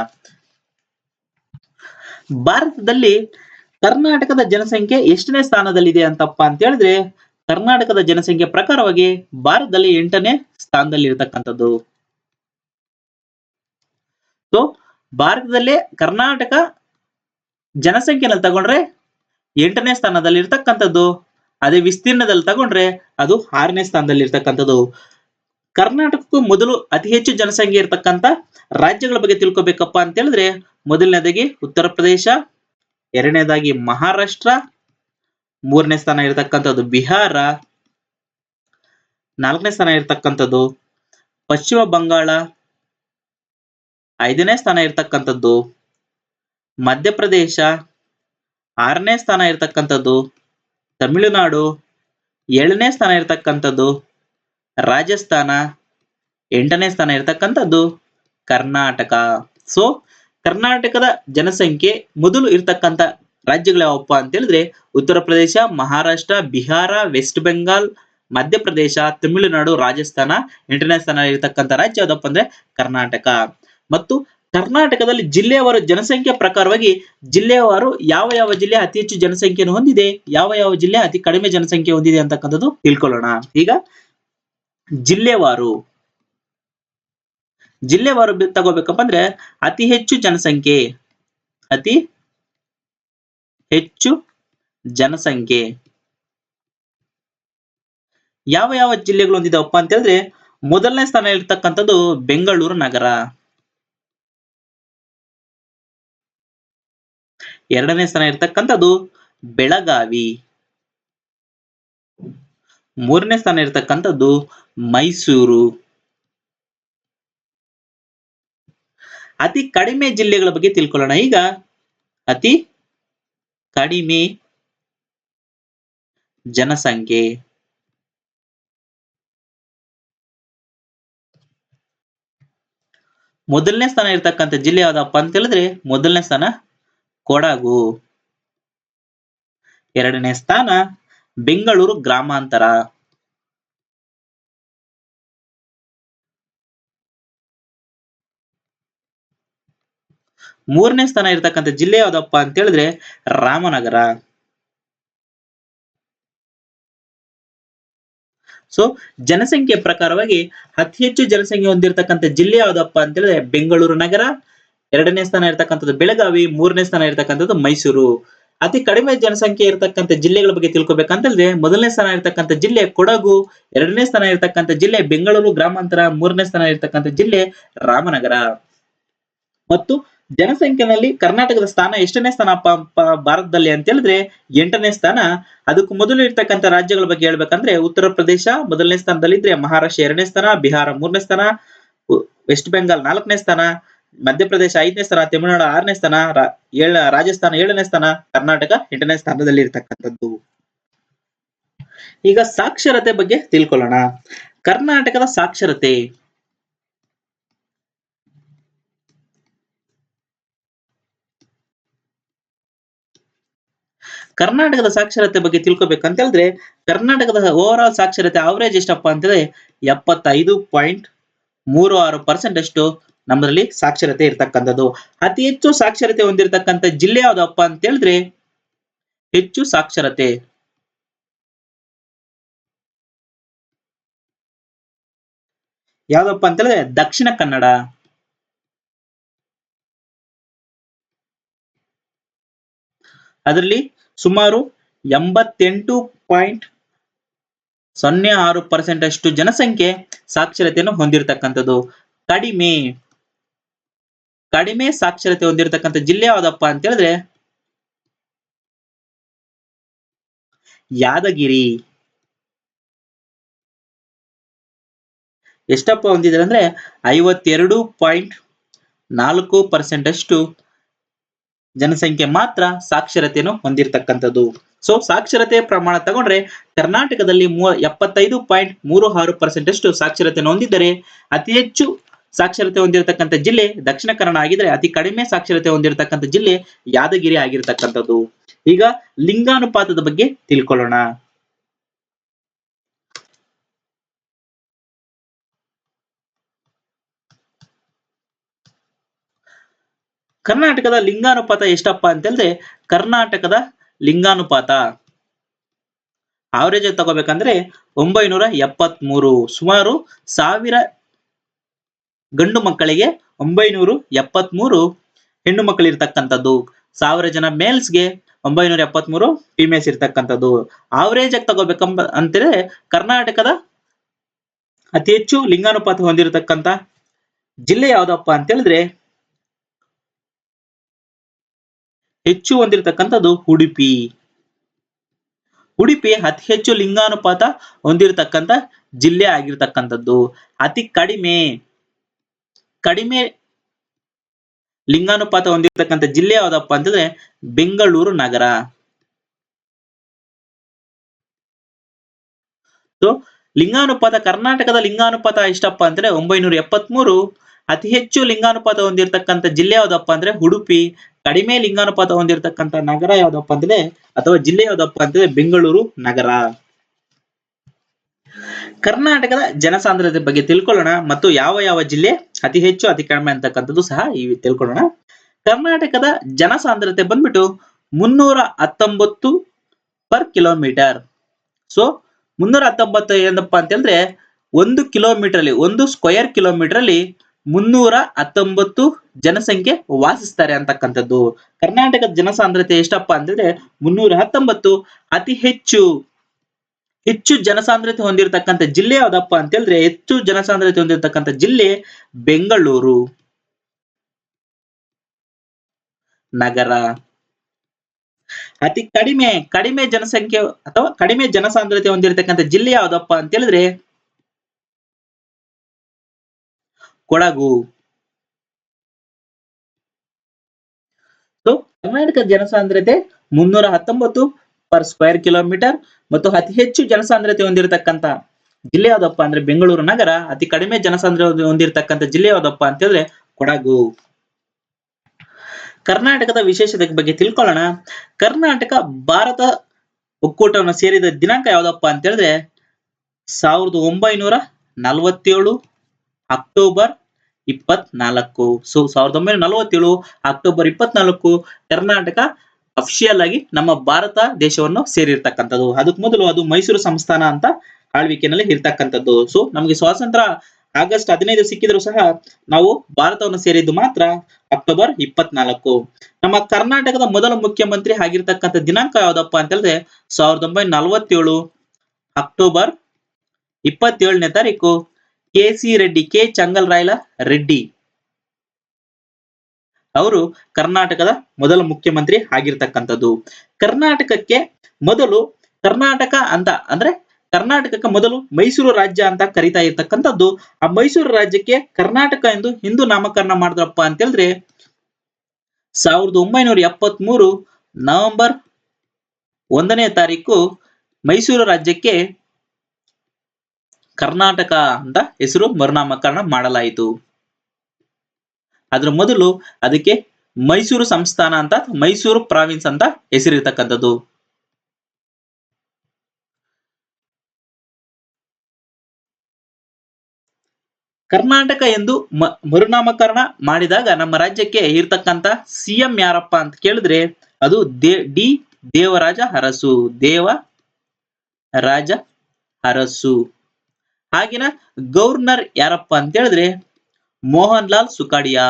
ಭಾರತದಲ್ಲಿ ಕರ್ನಾಟಕದ ಜನಸಂಖ್ಯೆ ಎಷ್ಟನೇ ಸ್ಥಾನದಲ್ಲಿದೆ ಅಂತಪ್ಪ ಅಂತ ಹೇಳಿದ್ರೆ, ಕರ್ನಾಟಕದ ಜನಸಂಖ್ಯೆ ಪ್ರಕಾರವಾಗಿ ಭಾರತದಲ್ಲಿ ಎಂಟನೇ ಸ್ಥಾನದಲ್ಲಿ ಇರತಕ್ಕಂಥದ್ದು ಸೊ ಭಾರತದಲ್ಲೇ ಕರ್ನಾಟಕ ಜನಸಂಖ್ಯೆನಲ್ಲಿ ತಗೊಂಡ್ರೆ ಎಂಟನೇ ಸ್ಥಾನದಲ್ಲಿ ಇರ್ತಕ್ಕಂಥದ್ದು ಅದೇ ವಿಸ್ತೀರ್ಣದಲ್ಲಿ ತಗೊಂಡ್ರೆ ಅದು ಆರನೇ ಸ್ಥಾನದಲ್ಲಿ ಇರ್ತಕ್ಕಂಥದ್ದು ಕರ್ನಾಟಕಕ್ಕೂ ಮೊದಲು ಅತಿ ಹೆಚ್ಚು ಜನಸಂಖ್ಯೆ ಇರತಕ್ಕಂತ ರಾಜ್ಯಗಳ ಬಗ್ಗೆ ತಿಳ್ಕೊಬೇಕಪ್ಪ ಅಂತ ಹೇಳಿದ್ರೆ ಮೊದಲನೇದಾಗಿ ಉತ್ತರ ಪ್ರದೇಶ, ಎರಡನೇದಾಗಿ ಮಹಾರಾಷ್ಟ್ರ, ಮೂರನೇ ಸ್ಥಾನ ಇರತಕ್ಕಂಥದ್ದು ಬಿಹಾರ, ನಾಲ್ಕನೇ ಸ್ಥಾನ ಇರತಕ್ಕಂಥದ್ದು ಪಶ್ಚಿಮ ಬಂಗಾಳ, ಐದನೇ ಸ್ಥಾನ ಇರತಕ್ಕಂಥದ್ದು ಮಧ್ಯಪ್ರದೇಶ, ಆರನೇ ಸ್ಥಾನ ಇರತಕ್ಕಂಥದ್ದು ತಮಿಳುನಾಡು, ಏಳನೇ ಸ್ಥಾನ ಇರತಕ್ಕಂಥದ್ದು ರಾಜಸ್ಥಾನ ಎಂಟನೇ ಸ್ಥಾನ ಇರತಕ್ಕಂಥದ್ದು ಕರ್ನಾಟಕ. ಸೊ ಕರ್ನಾಟಕದ ಜನಸಂಖ್ಯೆ ಮೊದಲು ಇರ್ತಕ್ಕಂಥ ರಾಜ್ಯಗಳು ಯಾವಪ್ಪ ಅಂತ ಹೇಳಿದ್ರೆ ಉತ್ತರ ಪ್ರದೇಶ, ಮಹಾರಾಷ್ಟ್ರ, ಬಿಹಾರ ವೆಸ್ಟ್ ಬೆಂಗಾಲ್ ಮಧ್ಯಪ್ರದೇಶ, ತಮಿಳುನಾಡು, ರಾಜಸ್ಥಾನ ಎಂಟನೇ ಸ್ಥಾನ ಇರತಕ್ಕಂಥ ರಾಜ್ಯ ಯಾವ್ದಪ್ಪ ಅಂದ್ರೆ ಕರ್ನಾಟಕ. ಮತ್ತು ಕರ್ನಾಟಕದಲ್ಲಿ ಜಿಲ್ಲೆಯವರು ಜನಸಂಖ್ಯೆ ಪ್ರಕಾರವಾಗಿ ಜಿಲ್ಲೆಯವರು ಯಾವ ಯಾವ ಜಿಲ್ಲೆ ಅತಿ ಹೆಚ್ಚು ಜನಸಂಖ್ಯೆಯನ್ನು ಹೊಂದಿದೆ, ಯಾವ ಯಾವ ಜಿಲ್ಲೆ ಅತಿ ಕಡಿಮೆ ಜನಸಂಖ್ಯೆ ಹೊಂದಿದೆ ಅಂತಕ್ಕಂಥದ್ದು ತಿಳ್ಕೊಳ್ಳೋಣ. ಈಗ ಜಿಲ್ಲೆವಾರು. ಜಿಲ್ಲೆವಾರು ತಗೋಬೇಕಪ್ಪ ಅಂದ್ರೆ ಅತಿ ಹೆಚ್ಚು ಜನಸಂಖ್ಯೆ. ಅತಿ ಹೆಚ್ಚು ಜನಸಂಖ್ಯೆ. ಯಾವ ಯಾವ ಜಿಲ್ಲೆಗಳು ಹೊಂದಿದಾವಪ್ಪ ಅಂತ ಹೇಳಿದ್ರೆ ಮೊದಲನೇ ಸ್ಥಾನ ಇರ್ತಕ್ಕಂಥದ್ದು ಬೆಂಗಳೂರು ನಗರ. ಎರಡನೇ ಸ್ಥಾನ ಇರ್ತಕ್ಕಂಥದ್ದು ಬೆಳಗಾವಿ. ಮೂರನೇ ಸ್ಥಾನ ಇರ್ತಕ್ಕಂಥದ್ದು ಮೈಸೂರು. ಅತಿ ಕಡಿಮೆ ಜಿಲ್ಲೆಗಳ ಬಗ್ಗೆ ತಿಳ್ಕೊಳ್ಳೋಣ. ಈಗ ಅತಿ ಕಡಿಮೆ ಜನಸಂಖ್ಯೆ. ಮೊದಲನೇ ಸ್ಥಾನ ಇರ್ತಕ್ಕಂಥ ಜಿಲ್ಲೆ ಯಾವ್ದಪ್ಪ ಅಂತ ಹೇಳಿದ್ರೆ ಮೊದಲನೇ ಸ್ಥಾನ ಕೊಡಗು. ಎರಡನೇ ಸ್ಥಾನ ಬೆಂಗಳೂರು ಗ್ರಾಮಾಂತರ. ಮೂರನೇ ಸ್ಥಾನ ಇರ್ತಕ್ಕಂಥ ಜಿಲ್ಲೆ ಯಾವ್ದಪ್ಪ ಅಂತ ಹೇಳಿದ್ರೆ ರಾಮನಗರ. ಸೊ ಜನಸಂಖ್ಯೆ ಪ್ರಕಾರವಾಗಿ ಅತಿ ಹೆಚ್ಚು ಜನಸಂಖ್ಯೆ ಹೊಂದಿರತಕ್ಕಂಥ ಜಿಲ್ಲೆ ಯಾವ್ದಪ್ಪ ಅಂತ ಹೇಳಿದ್ರೆ ಬೆಂಗಳೂರು ನಗರ. ಎರಡನೇ ಸ್ಥಾನ ಇರ್ತಕ್ಕಂಥದ್ದು ಬೆಳಗಾವಿ, ಮೂರನೇ ಸ್ಥಾನ ಇರ್ತಕ್ಕಂಥದ್ದು ಮೈಸೂರು. ಅತಿ ಕಡಿಮೆ ಜನಸಂಖ್ಯೆ ಇರತಕ್ಕಂಥ ಜಿಲ್ಲೆಗಳ ಬಗ್ಗೆ ತಿಳ್ಕೊಬೇಕಂತಂದ್ರೆ ಮೊದಲನೇ ಸ್ಥಾನ ಇರತಕ್ಕಂಥ ಜಿಲ್ಲೆ ಕೊಡಗು, ಎರಡನೇ ಸ್ಥಾನ ಇರತಕ್ಕಂಥ ಜಿಲ್ಲೆ ಬೆಂಗಳೂರು ಗ್ರಾಮಾಂತರ, ಮೂರನೇ ಸ್ಥಾನ ಇರತಕ್ಕಂಥ ಜಿಲ್ಲೆ ರಾಮನಗರ. ಮತ್ತು ಜನಸಂಖ್ಯೆನಲ್ಲಿ ಕರ್ನಾಟಕದ ಸ್ಥಾನ ಎಷ್ಟನೇ ಸ್ಥಾನ ಭಾರತದಲ್ಲಿ ಅಂತ ಹೇಳಿದ್ರೆ ಎಂಟನೇ ಸ್ಥಾನ. ಅದಕ್ಕೂ ಮೊದಲು ಇರ್ತಕ್ಕಂಥ ರಾಜ್ಯಗಳ ಬಗ್ಗೆ ಹೇಳ್ಬೇಕಂದ್ರೆ ಉತ್ತರ ಪ್ರದೇಶ ಮೊದಲನೇ ಸ್ಥಾನದಲ್ಲಿದ್ರೆ ಮಹಾರಾಷ್ಟ್ರ ಎರಡನೇ ಸ್ಥಾನ, ಬಿಹಾರ ಮೂರನೇ ಸ್ಥಾನ, ವೆಸ್ಟ್ ಬೆಂಗಾಲ್ ನಾಲ್ಕನೇ ಸ್ಥಾನ ಮಧ್ಯಪ್ರದೇಶ ಐದನೇ ಸ್ಥಾನ, ತಮಿಳುನಾಡು ಆರನೇ ಸ್ಥಾನ ಏಳ, ರಾಜಸ್ಥಾನ ಏಳನೇ ಸ್ಥಾನ, ಕರ್ನಾಟಕ ಎಂಟನೇ ಸ್ಥಾನದಲ್ಲಿ ಇರ್ತಕ್ಕಂಥದ್ದು. ಈಗ ಸಾಕ್ಷರತೆ ಬಗ್ಗೆ ತಿಳ್ಕೊಳ್ಳೋಣ. ಕರ್ನಾಟಕದ ಸಾಕ್ಷರತೆ. ಕರ್ನಾಟಕದ ಸಾಕ್ಷರತೆ ಬಗ್ಗೆ ತಿಳ್ಕೊಬೇಕಂತ ಹೇಳಿದ್ರೆ, ಕರ್ನಾಟಕದ ಓವರ್ ಆಲ್ ಸಾಕ್ಷರತೆ ಅವರೇಜ್ ಎಷ್ಟಪ್ಪ ಅಂತಂದ್ರೆ ಎಪ್ಪತ್ತೈದು ಪಾಯಿಂಟ್ ಮೂರು ಆರು ಪರ್ಸೆಂಟ್ ಅಷ್ಟು. ನಮ್ಮಲ್ಲಿ ಸಾಕ್ಷರತೆ ಇರ್ತಕ್ಕಂಥದ್ದು. ಅತಿ ಹೆಚ್ಚು ಸಾಕ್ಷರತೆ ಹೊಂದಿರತಕ್ಕಂಥ ಜಿಲ್ಲೆ ಯಾವ್ದಪ್ಪ ಅಂತ ಹೇಳಿದ್ರೆ ಹೆಚ್ಚು ಸಾಕ್ಷರತೆ. ಯಾವ್ದಪ್ಪ ಅಂತ ಹೇಳಿದ್ರೆ ದಕ್ಷಿಣ ಕನ್ನಡ. ಅದರಲ್ಲಿ ಸುಮಾರು ಎಂಬತ್ತೆಂಟು ಪಾಯಿಂಟ್ ಸೊನ್ನೆ ಆರು ಪರ್ಸೆಂಟ್ ಅಷ್ಟು ಜನಸಂಖ್ಯೆ ಸಾಕ್ಷರತೆಯನ್ನು ಹೊಂದಿರತಕ್ಕಂಥದ್ದು. ಕಡಿಮೆ. ಕಡಿಮೆ ಸಾಕ್ಷರತೆ ಹೊಂದಿರತಕ್ಕಂಥ ಜಿಲ್ಲೆ ಯಾವ್ದಪ್ಪ ಅಂತ ಹೇಳಿದ್ರೆ ಯಾದಗಿರಿ. ಎಷ್ಟಪ್ಪ ಹೊಂದಿದ್ದಾರೆ ಅಂದ್ರೆ ಐವತ್ತೆರಡು ಪಾಯಿಂಟ್ ನಾಲ್ಕು ಪರ್ಸೆಂಟ್ ಅಷ್ಟು ಜನಸಂಖ್ಯೆ ಮಾತ್ರ ಸಾಕ್ಷರತೆಯನ್ನು ಹೊಂದಿರತಕ್ಕಂಥದ್ದು. ಸೊ ಸಾಕ್ಷರತೆ ಪ್ರಮಾಣ ತಗೊಂಡ್ರೆ ಕರ್ನಾಟಕದಲ್ಲಿ ಮೂವ ಎಪ್ಪತ್ತೈದು ಪಾಯಿಂಟ್ ಮೂರು ಆರು ಪರ್ಸೆಂಟ್ ಅಷ್ಟು ಸಾಕ್ಷರತೆಯನ್ನು ಹೊಂದಿದ್ದರೆ ಅತಿ ಹೆಚ್ಚು ಸಾಕ್ಷರತೆ ಹೊಂದಿರತಕ್ಕಂಥ ಜಿಲ್ಲೆ ದಕ್ಷಿಣ ಕನ್ನಡ ಆಗಿದ್ರೆ ಅತಿ ಕಡಿಮೆ ಸಾಕ್ಷರತೆ ಹೊಂದಿರತಕ್ಕಂಥ ಜಿಲ್ಲೆ ಯಾದಗಿರಿ ಆಗಿರತಕ್ಕಂಥದ್ದು. ಈಗ ಲಿಂಗಾನುಪಾತದ ಬಗ್ಗೆ ತಿಳ್ಕೊಳ್ಳೋಣ. ಕರ್ನಾಟಕದ ಲಿಂಗಾನುಪಾತ ಎಷ್ಟಪ್ಪ ಅಂತ ಹೇಳಿದ್ರೆ ಕರ್ನಾಟಕದ ಲಿಂಗಾನುಪಾತ. ಆವರೇಜ್ ತಗೋಬೇಕಂದ್ರೆ ಒಂಬೈನೂರ ಎಪ್ಪತ್ಮೂರು, ಸುಮಾರು ಸಾವಿರ ಗಂಡು ಮಕ್ಕಳಿಗೆ ಒಂಬೈನೂರು ಎಪ್ಪತ್ಮೂರು ಹೆಣ್ಣು ಮಕ್ಕಳು ಇರ್ತಕ್ಕಂಥದ್ದು. ಸಾವಿರ ಜನ ಮೇಲ್ಸ್ಗೆ ಒಂಬೈನೂರ ಎಪ್ಪತ್ಮೂರು ಫಿಮೇಲ್ಸ್ ಇರ್ತಕ್ಕಂಥದ್ದು. ಆವರೇಜ್ ಆಗಿ ತಗೋಬೇಕಂಬ ಅಂತೇಳಿ ಕರ್ನಾಟಕದ ಅತಿ ಹೆಚ್ಚು ಲಿಂಗಾನುಪಾತ ಹೊಂದಿರತಕ್ಕಂತ ಜಿಲ್ಲೆ ಯಾವ್ದಪ್ಪ ಅಂತ ಹೇಳಿದ್ರೆ ಹೆಚ್ಚು ಹೊಂದಿರತಕ್ಕಂಥದ್ದು ಉಡುಪಿ. ಉಡುಪಿ ಅತಿ ಹೆಚ್ಚು ಲಿಂಗಾನುಪಾತ ಹೊಂದಿರತಕ್ಕಂತ ಜಿಲ್ಲೆ ಆಗಿರ್ತಕ್ಕಂಥದ್ದು. ಅತಿ ಕಡಿಮೆ. ಕಡಿಮೆ ಲಿಂಗಾನುಪಾತ ಹೊಂದಿರತಕ್ಕಂಥ ಜಿಲ್ಲೆ ಯಾವ್ದಪ್ಪ ಅಂತಂದ್ರೆ ಬೆಂಗಳೂರು ನಗರ. ಸೊ ಲಿಂಗಾನುಪಾತ, ಕರ್ನಾಟಕದ ಲಿಂಗಾನುಪಾತ ಎಷ್ಟಪ್ಪ ಅಂದ್ರೆ ಒಂಬೈನೂರ ಎಪ್ಪತ್ಮೂರು. ಅತಿ ಹೆಚ್ಚು ಲಿಂಗಾನುಪಾತ ಹೊಂದಿರತಕ್ಕಂಥ ಜಿಲ್ಲೆ ಯಾವ್ದಪ್ಪ ಅಂದ್ರೆ ಉಡುಪಿ. ಕಡಿಮೆ ಲಿಂಗಾನುಪಾತ ಹೊಂದಿರತಕ್ಕಂಥ ನಗರ ಯಾವ್ದಪ್ಪ ಅಂದ್ರೆ ಅಥವಾ ಜಿಲ್ಲೆ ಯಾವ್ದಪ್ಪ ಅಂದ್ರೆ ಬೆಂಗಳೂರು ನಗರ. ಕರ್ನಾಟಕದ ಜನಸಾಂದ್ರತೆ ಬಗ್ಗೆ ತಿಳ್ಕೊಳ್ಳೋಣ ಮತ್ತು ಯಾವ ಯಾವ ಜಿಲ್ಲೆ ಅತಿ ಹೆಚ್ಚು, ಅತಿ ಕಡಿಮೆ ಅಂತಕ್ಕಂಥದ್ದು ಸಹ ಈ ತಿಳ್ಕೊಳ್ಳೋಣ. ಕರ್ನಾಟಕದ ಜನಸಾಂದ್ರತೆ ಬಂದ್ಬಿಟ್ಟು ಮುನ್ನೂರ ಹತ್ತೊಂಬತ್ತು ಪರ್ ಕಿಲೋಮೀಟರ್ ಸೊ ಮುನ್ನೂರ ಹತ್ತೊಂಬತ್ತು ಏನಪ್ಪಾ ಅಂತಂದ್ರೆ ಒಂದು ಕಿಲೋಮೀಟರ್ ಅಲ್ಲಿ ಒಂದು ಸ್ಕ್ವಯರ್ ಕಿಲೋಮೀಟರ್ ಅಲ್ಲಿ ಮುನ್ನೂರ ಹತ್ತೊಂಬತ್ತು ಜನಸಂಖ್ಯೆ ವಾಸಿಸ್ತಾರೆ ಅಂತಕ್ಕಂಥದ್ದು. ಕರ್ನಾಟಕದ ಜನಸಾಂದ್ರತೆ ಎಷ್ಟಪ್ಪ ಅಂತಂದ್ರೆ ಮುನ್ನೂರ ಹತ್ತೊಂಬತ್ತು, ಅತಿ ಹೆಚ್ಚು. ಹೆಚ್ಚು ಜನಸಾಂದ್ರತೆ ಹೊಂದಿರತಕ್ಕಂಥ ಜಿಲ್ಲೆ ಯಾವ್ದಪ್ಪ ಅಂತ ಹೇಳಿದ್ರೆ ಹೆಚ್ಚು ಜನಸಾಂದ್ರತೆ ಹೊಂದಿರತಕ್ಕಂಥ ಜಿಲ್ಲೆ ಬೆಂಗಳೂರು. ನಗರ. ಅತಿ ಕಡಿಮೆ ಕಡಿಮೆ ಜನಸಂಖ್ಯೆ ಅಥವಾ ಕಡಿಮೆ ಜನಸಾಂದ್ರತೆ ಹೊಂದಿರತಕ್ಕಂಥ ಜಿಲ್ಲೆ ಯಾವ್ದಪ್ಪ ಅಂತ ಹೇಳಿದ್ರೆ ಕೊಡಗು ಕರ್ನಾಟಕ ಜನಸಾಂದ್ರತೆ ಮುನ್ನೂರ ಹತ್ತೊಂಬತ್ತು ಪರ್ ಸ್ಕ್ವೇರ್ ಕಿಲೋಮೀಟರ್ ಮತ್ತು ಅತಿ ಹೆಚ್ಚು ಜನಸಾಂದ್ರತೆ ಹೊಂದಿರತಕ್ಕಂತ ಜಿಲ್ಲೆ ಯಾವ್ದಪ್ಪ ಅಂದ್ರೆ ಬೆಂಗಳೂರು ನಗರ, ಅತಿ ಕಡಿಮೆ ಜನಸಾಂದ್ರತೆ ಹೊಂದಿರತಕ್ಕಂತ ಜಿಲ್ಲೆ ಯಾವ್ದಪ್ಪ ಅಂತ ಹೇಳಿದ್ರೆ ಕೊಡಗು. ಕರ್ನಾಟಕದ ವಿಶೇಷತೆ ಬಗ್ಗೆ ತಿಳ್ಕೊಳ್ಳೋಣ. ಕರ್ನಾಟಕ, ಭಾರತ ಒಕ್ಕೂಟವನ್ನು ಸೇರಿದ ದಿನಾಂಕ ಯಾವ್ದಪ್ಪ ಅಂತ ಹೇಳಿದ್ರೆ ಸಾವಿರದ ಒಂಬೈನೂರ ನಲವತ್ತೇಳು ಅಕ್ಟೋಬರ್ ಇಪ್ಪತ್ನಾಲ್ಕು. ಸೊ, ಸಾವಿರದ ಒಂಬೈನೂರ ನಲವತ್ತೇಳು ಅಕ್ಟೋಬರ್ ಇಪ್ಪತ್ನಾಲ್ಕು ಕರ್ನಾಟಕ ಅಫಿಷಿಯಲ್ ಆಗಿ ನಮ್ಮ ಭಾರತ ದೇಶವನ್ನು ಸೇರಿರ್ತಕ್ಕಂಥದ್ದು. ಅದಕ್ಕೆ ಮೊದಲು ಅದು ಮೈಸೂರು ಸಂಸ್ಥಾನ ಅಂತ ಆಳ್ವಿಕೆನಲ್ಲಿ ಇರ್ತಕ್ಕಂಥದ್ದು. ಸೊ ನಮಗೆ ಸ್ವಾತಂತ್ರ್ಯ ಆಗಸ್ಟ್ ಹದಿನೈದು ಸಿಕ್ಕಿದ್ರು ಸಹ ನಾವು ಭಾರತವನ್ನು ಸೇರಿದ್ದು ಮಾತ್ರ ಅಕ್ಟೋಬರ್ ಇಪ್ಪತ್ನಾಲ್ಕು. ನಮ್ಮ ಕರ್ನಾಟಕದ ಮೊದಲ ಮುಖ್ಯಮಂತ್ರಿ ಆಗಿರ್ತಕ್ಕಂಥ ದಿನಾಂಕ ಯಾವ್ದಪ್ಪ ಅಂತ ಹೇಳಿದ್ರೆ ಸಾವಿರದ ಒಂಬೈನೂರ ನಲವತ್ತೇಳು ಅಕ್ಟೋಬರ್ ಇಪ್ಪತ್ತೇಳನೇ ತಾರೀಕು K C Reddy, K Changalaraya Reddy. ಅವರು ಕರ್ನಾಟಕದ ಮೊದಲ ಮುಖ್ಯಮಂತ್ರಿ ಆಗಿರ್ತಕ್ಕಂಥದ್ದು. ಕರ್ನಾಟಕಕ್ಕೆ ಮೊದಲು ಕರ್ನಾಟಕ ಅಂತ ಅಂದ್ರೆ ಕರ್ನಾಟಕಕ್ಕೆ ಮೊದಲು ಮೈಸೂರು ರಾಜ್ಯ ಅಂತ ಕರಿತಾ ಇರ್ತಕ್ಕಂಥದ್ದು. ಆ ಮೈಸೂರು ರಾಜ್ಯಕ್ಕೆ ಕರ್ನಾಟಕ ಎಂದು ಹಿಂದೂ ನಾಮಕರಣ ಮಾಡಿದ್ರಪ್ಪ ಅಂತ ಹೇಳಿದ್ರೆ ಸಾವಿರದ ಒಂಬೈನೂರ ಎಪ್ಪತ್ತ್ ಮೂರು ನವೆಂಬರ್ ಒಂದನೇ ತಾರೀಕು ಮೈಸೂರು ರಾಜ್ಯಕ್ಕೆ ಕರ್ನಾಟಕ ಅಂತ ಹೆಸರು ಮರುನಾಮಕರಣ ಮಾಡಲಾಯಿತು. ಅದ್ರ ಮೊದಲು ಅದಕ್ಕೆ ಮೈಸೂರು ಸಂಸ್ಥಾನ ಅಂತ, ಮೈಸೂರು ಪ್ರಾವಿನ್ಸ್ ಅಂತ ಹೆಸರಿರ್ತಕ್ಕಂಥದ್ದು. ಕರ್ನಾಟಕ ಎಂದು ಮರುನಾಮಕರಣ ಮಾಡಿದಾಗ ನಮ್ಮ ರಾಜ್ಯಕ್ಕೆ ಇರ್ತಕ್ಕಂತ ಸಿಎಂ ಯಾರಪ್ಪ ಅಂತ ಕೇಳಿದ್ರೆ ಅದು ದೇ, ಡಿ ದೇವರಾಜ ಅರಸು ದೇವ ರಾಜ ಅರಸು ಹಾಗಿನ ಗವರ್ನರ್ ಯಾರಪ್ಪ ಅಂತ ಹೇಳಿದ್ರೆ ಮೋಹನ್ಲಾಲ್ ಸುಕಾಡಿಯಾ?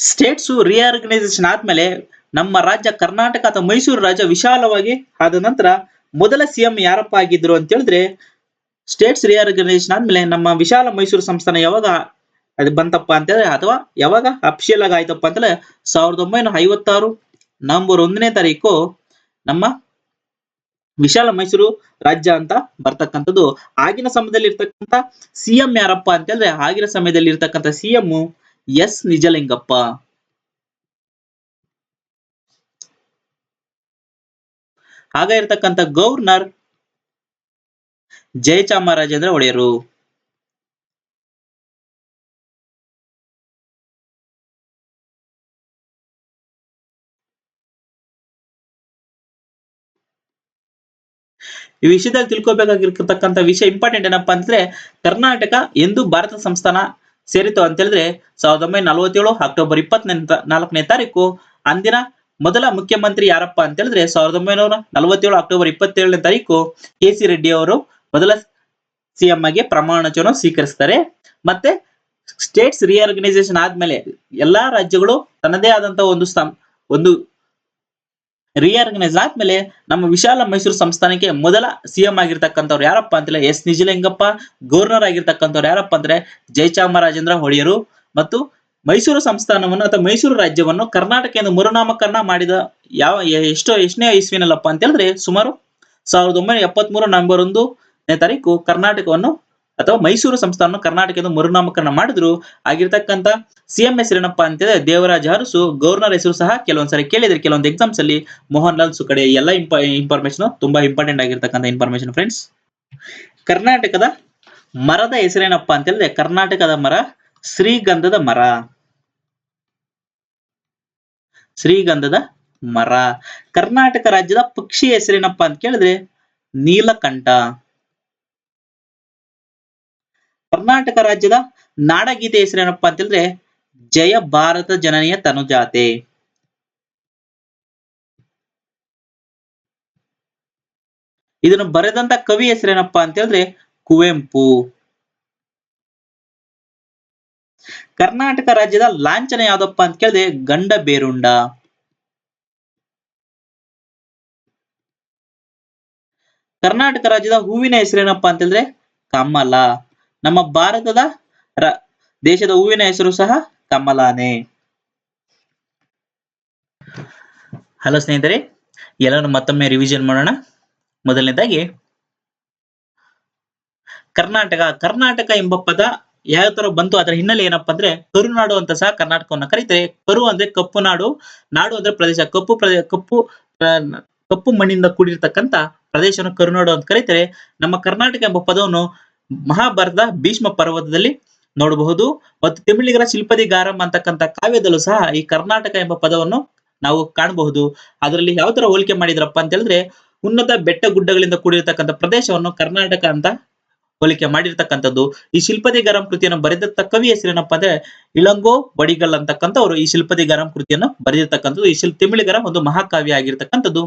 ಸ್ಟೇಟ್ಸು ರಿಆರ್ಗನೈಸೇಷನ್ ಆದ್ಮೇಲೆ ನಮ್ಮ ರಾಜ್ಯ ಕರ್ನಾಟಕ ಅಥವಾ ಮೈಸೂರು ರಾಜ್ಯ ವಿಶಾಲವಾಗಿ ಆದ ನಂತರ ಮೊದಲ ಸಿಎಂ ಯಾರಪ್ಪ ಆಗಿದ್ರು ಅಂತ ಹೇಳಿದ್ರೆ ಸ್ಟೇಟ್ಸ್ ರಿಆರ್ಗನೈಸೇಷನ್ ಆದ್ಮೇಲೆ ನಮ್ಮ ವಿಶಾಲ ಮೈಸೂರು ಸಂಸ್ಥಾನ ಯಾವಾಗ ಅದು ಬಂತಪ್ಪ ಅಂತ ಹೇಳಿದ್ರೆ ಅಥವಾ ಯಾವಾಗ? ಅಫಿಷಿಯಲ್ ಆಗಿ ಆಯ್ತಪ್ಪ ಅಂತಂದ್ರೆ ಸಾವಿರದ ಒಂಬೈನೂರ ಐವತ್ತಾರು ನವೆಂಬರ್ ಒಂದನೇ ತಾರೀಕು ನಮ್ಮ ವಿಶಾಲ ಮೈಸೂರು ರಾಜ್ಯ ಅಂತ ಬರ್ತಕ್ಕಂಥದ್ದು. ಆಗಿನ ಸಮಯದಲ್ಲಿ ಇರ್ತಕ್ಕಂಥ ಸಿಎಂ ಯಾರಪ್ಪ ಅಂತ ಆಗಿನ ಸಮಯದಲ್ಲಿ ಇರ್ತಕ್ಕಂಥ ಸಿಎಂ ಎಸ್ ನಿಜಲಿಂಗಪ್ಪ. ಆಗ ಇರ್ತಕ್ಕಂಥ ಗವರ್ನರ್ ಜಯಚಾಮರಾಜೇಂದ್ರ ಒಡೆಯರು. ಈ ವಿಷಯದಲ್ಲಿ ತಿಳ್ಕೊಬೇಕಾಗಿರ್ತಕ್ಕಂಥ ವಿಷಯ ಇಂಪಾರ್ಟೆಂಟ್ ಏನಪ್ಪಾ ಅಂದ್ರೆ ಕರ್ನಾಟಕ ಎಂದು ಭಾರತ ಸಂಸ್ಥಾನ ಸೇರಿತು ಅಂತ ಹೇಳಿದ್ರೆ ಸಾವಿರದ ಒಂಬೈನೂರ ನಲವತ್ತೇಳು ಅಕ್ಟೋಬರ್ ಇಪ್ಪತ್ತ್ ನಾಲ್ಕನೇ ತಾರೀಕು ಅಂದಿನ ಮೊದಲ ಮುಖ್ಯಮಂತ್ರಿ ಯಾರಪ್ಪ ಅಂತ ಹೇಳಿದ್ರೆ ಸಾವಿರದ ಒಂಬೈನೂರ ನಲವತ್ತೇಳು ಅಕ್ಟೋಬರ್ ಇಪ್ಪತ್ತೇಳನೇ ತಾರೀಕು ಕೆ ಸಿ ರೆಡ್ಡಿ ಅವರು ಮೊದಲ ಸಿಎಂ ಆಗಿ ಪ್ರಮಾಣ ವಚನ ಸ್ವೀಕರಿಸ್ತಾರೆ. ಮತ್ತೆ ಸ್ಟೇಟ್ಸ್ ರಿಆರ್ಗನೈಸೇಷನ್ ಆದ್ಮೇಲೆ ಎಲ್ಲಾ ರಾಜ್ಯಗಳು ತನ್ನದೇ ಆದಂತಹ ಒಂದು ಒಂದು ರಿಆರ್ಗನೈಸ್ ಆದ್ಮೇಲೆ ನಮ್ಮ ವಿಶಾಲ ಮೈಸೂರು ಸಂಸ್ಥಾನಕ್ಕೆ ಮೊದಲ ಸಿಎಂ ಆಗಿರ್ತಕ್ಕಂಥವ್ರು ಯಾರಪ್ಪ ಅಂತಲೇ ಎಸ್ ನಿಜಲಿಂಗಪ್ಪ ಗವರ್ನರ್ ಆಗಿರ್ತಕ್ಕಂಥವ್ರು ಯಾರಪ್ಪ ಅಂದ್ರೆ ಜಯಚಾಮರಾಜೇಂದ್ರ ಹೊಳಿಯರು. ಮತ್ತು ಮೈಸೂರು ಸಂಸ್ಥಾನವನ್ನು ಅಥವಾ ಮೈಸೂರು ರಾಜ್ಯವನ್ನು ಕರ್ನಾಟಕ ಎಂದು ಮರುನಾಮಕರಣ ಮಾಡಿದ ಯಾವ ಎ- ಎಷ್ಟೋ ಎಷ್ಟನೇ ಇಸ್ವಿನಲ್ಲಪ್ಪ ಅಂತ ಹೇಳಿದ್ರೆ ಸುಮಾರು ಸಾವಿರದ ಒಂಬೈನೂರ ಎಪ್ಪತ್ಮೂರು ನವೆಂಬರ್ ಒಂದು ತಾರೀಕು ಕರ್ನಾಟಕವನ್ನು ಅಥವಾ ಮೈಸೂರು ಸಂಸ್ಥಾನವನ್ನು ಕರ್ನಾಟಕ ಎಂದು ಮರುನಾಮಕರಣ ಮಾಡಿದ್ರು ಆಗಿರ್ತಕ್ಕಂಥ ಸಿಎಂ ಹೆಸರೇನಪ್ಪ ಅಂತಂದ್ರೆ ದೇವರಾಜ ಅರಸು ಗವರ್ನರ್ ಹೆಸರು ಸಹ ಕೆಲವೊಂದ್ಸರಿ ಕೇಳಿದ್ರೆ, ಕೆಲವೊಂದು ಎಕ್ಸಾಮ್ಸ್ ಅಲ್ಲಿ ಮೋಹನ್ ಲಾಲ್ ಸುಕಡೆ ಎಲ್ಲ ಇನ್ಫಾರ್ಮೇಶನ್ ತುಂಬಾ ಇಂಪಾರ್ಟೆಂಟ್ ಆಗಿರ್ತಕ್ಕಂಥ ಇನ್ಫಾರ್ಮೇಶನ್ ಫ್ರೆಂಡ್ಸ್ ಕರ್ನಾಟಕದ ಮರದ ಹೆಸರೇನಪ್ಪ ಅಂತ ಹೇಳಿದ್ರೆ ಕರ್ನಾಟಕದ ಮರ, ಶ್ರೀಗಂಧದ ಮರ. ಶ್ರೀಗಂಧದ ಮರ. ಕರ್ನಾಟಕ ರಾಜ್ಯದ ಪಕ್ಷಿ ಹೆಸರೇನಪ್ಪ ಅಂತ ಕೇಳಿದ್ರೆ ನೀಲಕಂಠ. ಕರ್ನಾಟಕ ರಾಜ್ಯದ ನಾಡಗೀತೆ ಹೆಸರೇನಪ್ಪ ಅಂತ ಹೇಳಿದ್ರೆ ಜಯ ಭಾರತ ಜನನಿಯ ತನುಜಾತೆ. ಇದನ್ನು ಬರೆದಂತ ಕವಿ ಹೆಸರೇನಪ್ಪ ಅಂತ ಹೇಳಿದ್ರೆ ಕುವೆಂಪು. ಕರ್ನಾಟಕ ರಾಜ್ಯದ ಲಾಂಛನ ಯಾವ್ದಪ್ಪ ಅಂತ ಕೇಳಿದ್ರೆ ಗಂಡ ಬೇರುಂಡ ಕರ್ನಾಟಕ ರಾಜ್ಯದ ಹೂವಿನ ಹೆಸರೇನಪ್ಪ ಅಂತ ಹೇಳಿದ್ರೆ ಕಮಲ. ನಮ್ಮ ಭಾರತದ ದೇಶದ ಹೂವಿನ ಹೆಸರು ಸಹ ಕಮಲಾನೆ. ಹಲೋ ಸ್ನೇಹಿತರೆ ಎಲ್ಲರೂ ಮತ್ತೊಮ್ಮೆ ರಿವಿಷನ್ ಮಾಡೋಣ. ಮೊದಲನೇದಾಗಿ, ಕರ್ನಾಟಕ ಕರ್ನಾಟಕ ಎಂಬ ಪದ ಯಾವ ತರ ಬಂತು, ಅದರ ಹಿನ್ನೆಲೆ ಏನಪ್ಪಾ ಅಂದ್ರೆ ಕರುನಾಡು ಅಂತ ಸಹ ಕರ್ನಾಟಕವನ್ನ ಕರೀತಾರೆ. ಕರು ಅಂದ್ರೆ ಕಪ್ಪು ನಾಡು ನಾಡು ಅಂದ್ರೆ ಪ್ರದೇಶ. ಕಪ್ಪು ಪ್ರದೇಶ ಕಪ್ಪು ಕಪ್ಪು ಮಣ್ಣಿಂದ ಕೂಡಿರ್ತಕ್ಕಂತ ಪ್ರದೇಶವನ್ನು ಕರುನಾಡು ಅಂತ ಕರೀತಾರೆ. ನಮ್ಮ ಕರ್ನಾಟಕ ಎಂಬ ಪದವನ್ನು ಮಹಾಭಾರತದ ಭೀಷ್ಮ ಪರ್ವತದಲ್ಲಿ ನೋಡಬಹುದು. ಮತ್ತು ತಿಮಿಳಿಗರ ಶಿಲ್ಪದಿಗಾರಂ ಅಂತಕ್ಕಂಥ ಕಾವ್ಯದಲ್ಲೂ ಸಹ ಈ ಕರ್ನಾಟಕ ಎಂಬ ಪದವನ್ನು ನಾವು ಕಾಣಬಹುದು. ಅದರಲ್ಲಿ ಯಾವ ತರ ಹೋಲಿಕೆ ಮಾಡಿದ್ರಪ್ಪ ಅಂತ ಹೇಳಿದ್ರೆ ಉನ್ನತ ಬೆಟ್ಟ ಗುಡ್ಡಗಳಿಂದ ಕೂಡಿರತಕ್ಕಂಥ ಪ್ರದೇಶವನ್ನು ಕರ್ನಾಟಕ ಅಂತ ಹೋಲಿಕೆ ಮಾಡಿರ್ತಕ್ಕಂಥದ್ದು. ಈ ಶಿಲ್ಪದಿಗಾರಂ ಕೃತಿಯನ್ನು ಬರೆದಂತ ಕವಿ ಹೆಸರೇನಪ್ಪ ಅಂದ್ರೆ ಇಳಂಗೋ ಬಡಿಗಲ್ ಅಂತಕ್ಕಂಥವ್ರು ಈ ಶಿಲ್ಪದಿಗಾರಂ ಕೃತಿಯನ್ನು ಬರೆದಿರ್ತಕ್ಕಂಥದ್ದು. ಈ ಶಿಲ್ ತಿಮಿಳಿಗರ ಒಂದು ಮಹಾಕಾವ್ಯ ಆಗಿರ್ತಕ್ಕಂಥದ್ದು.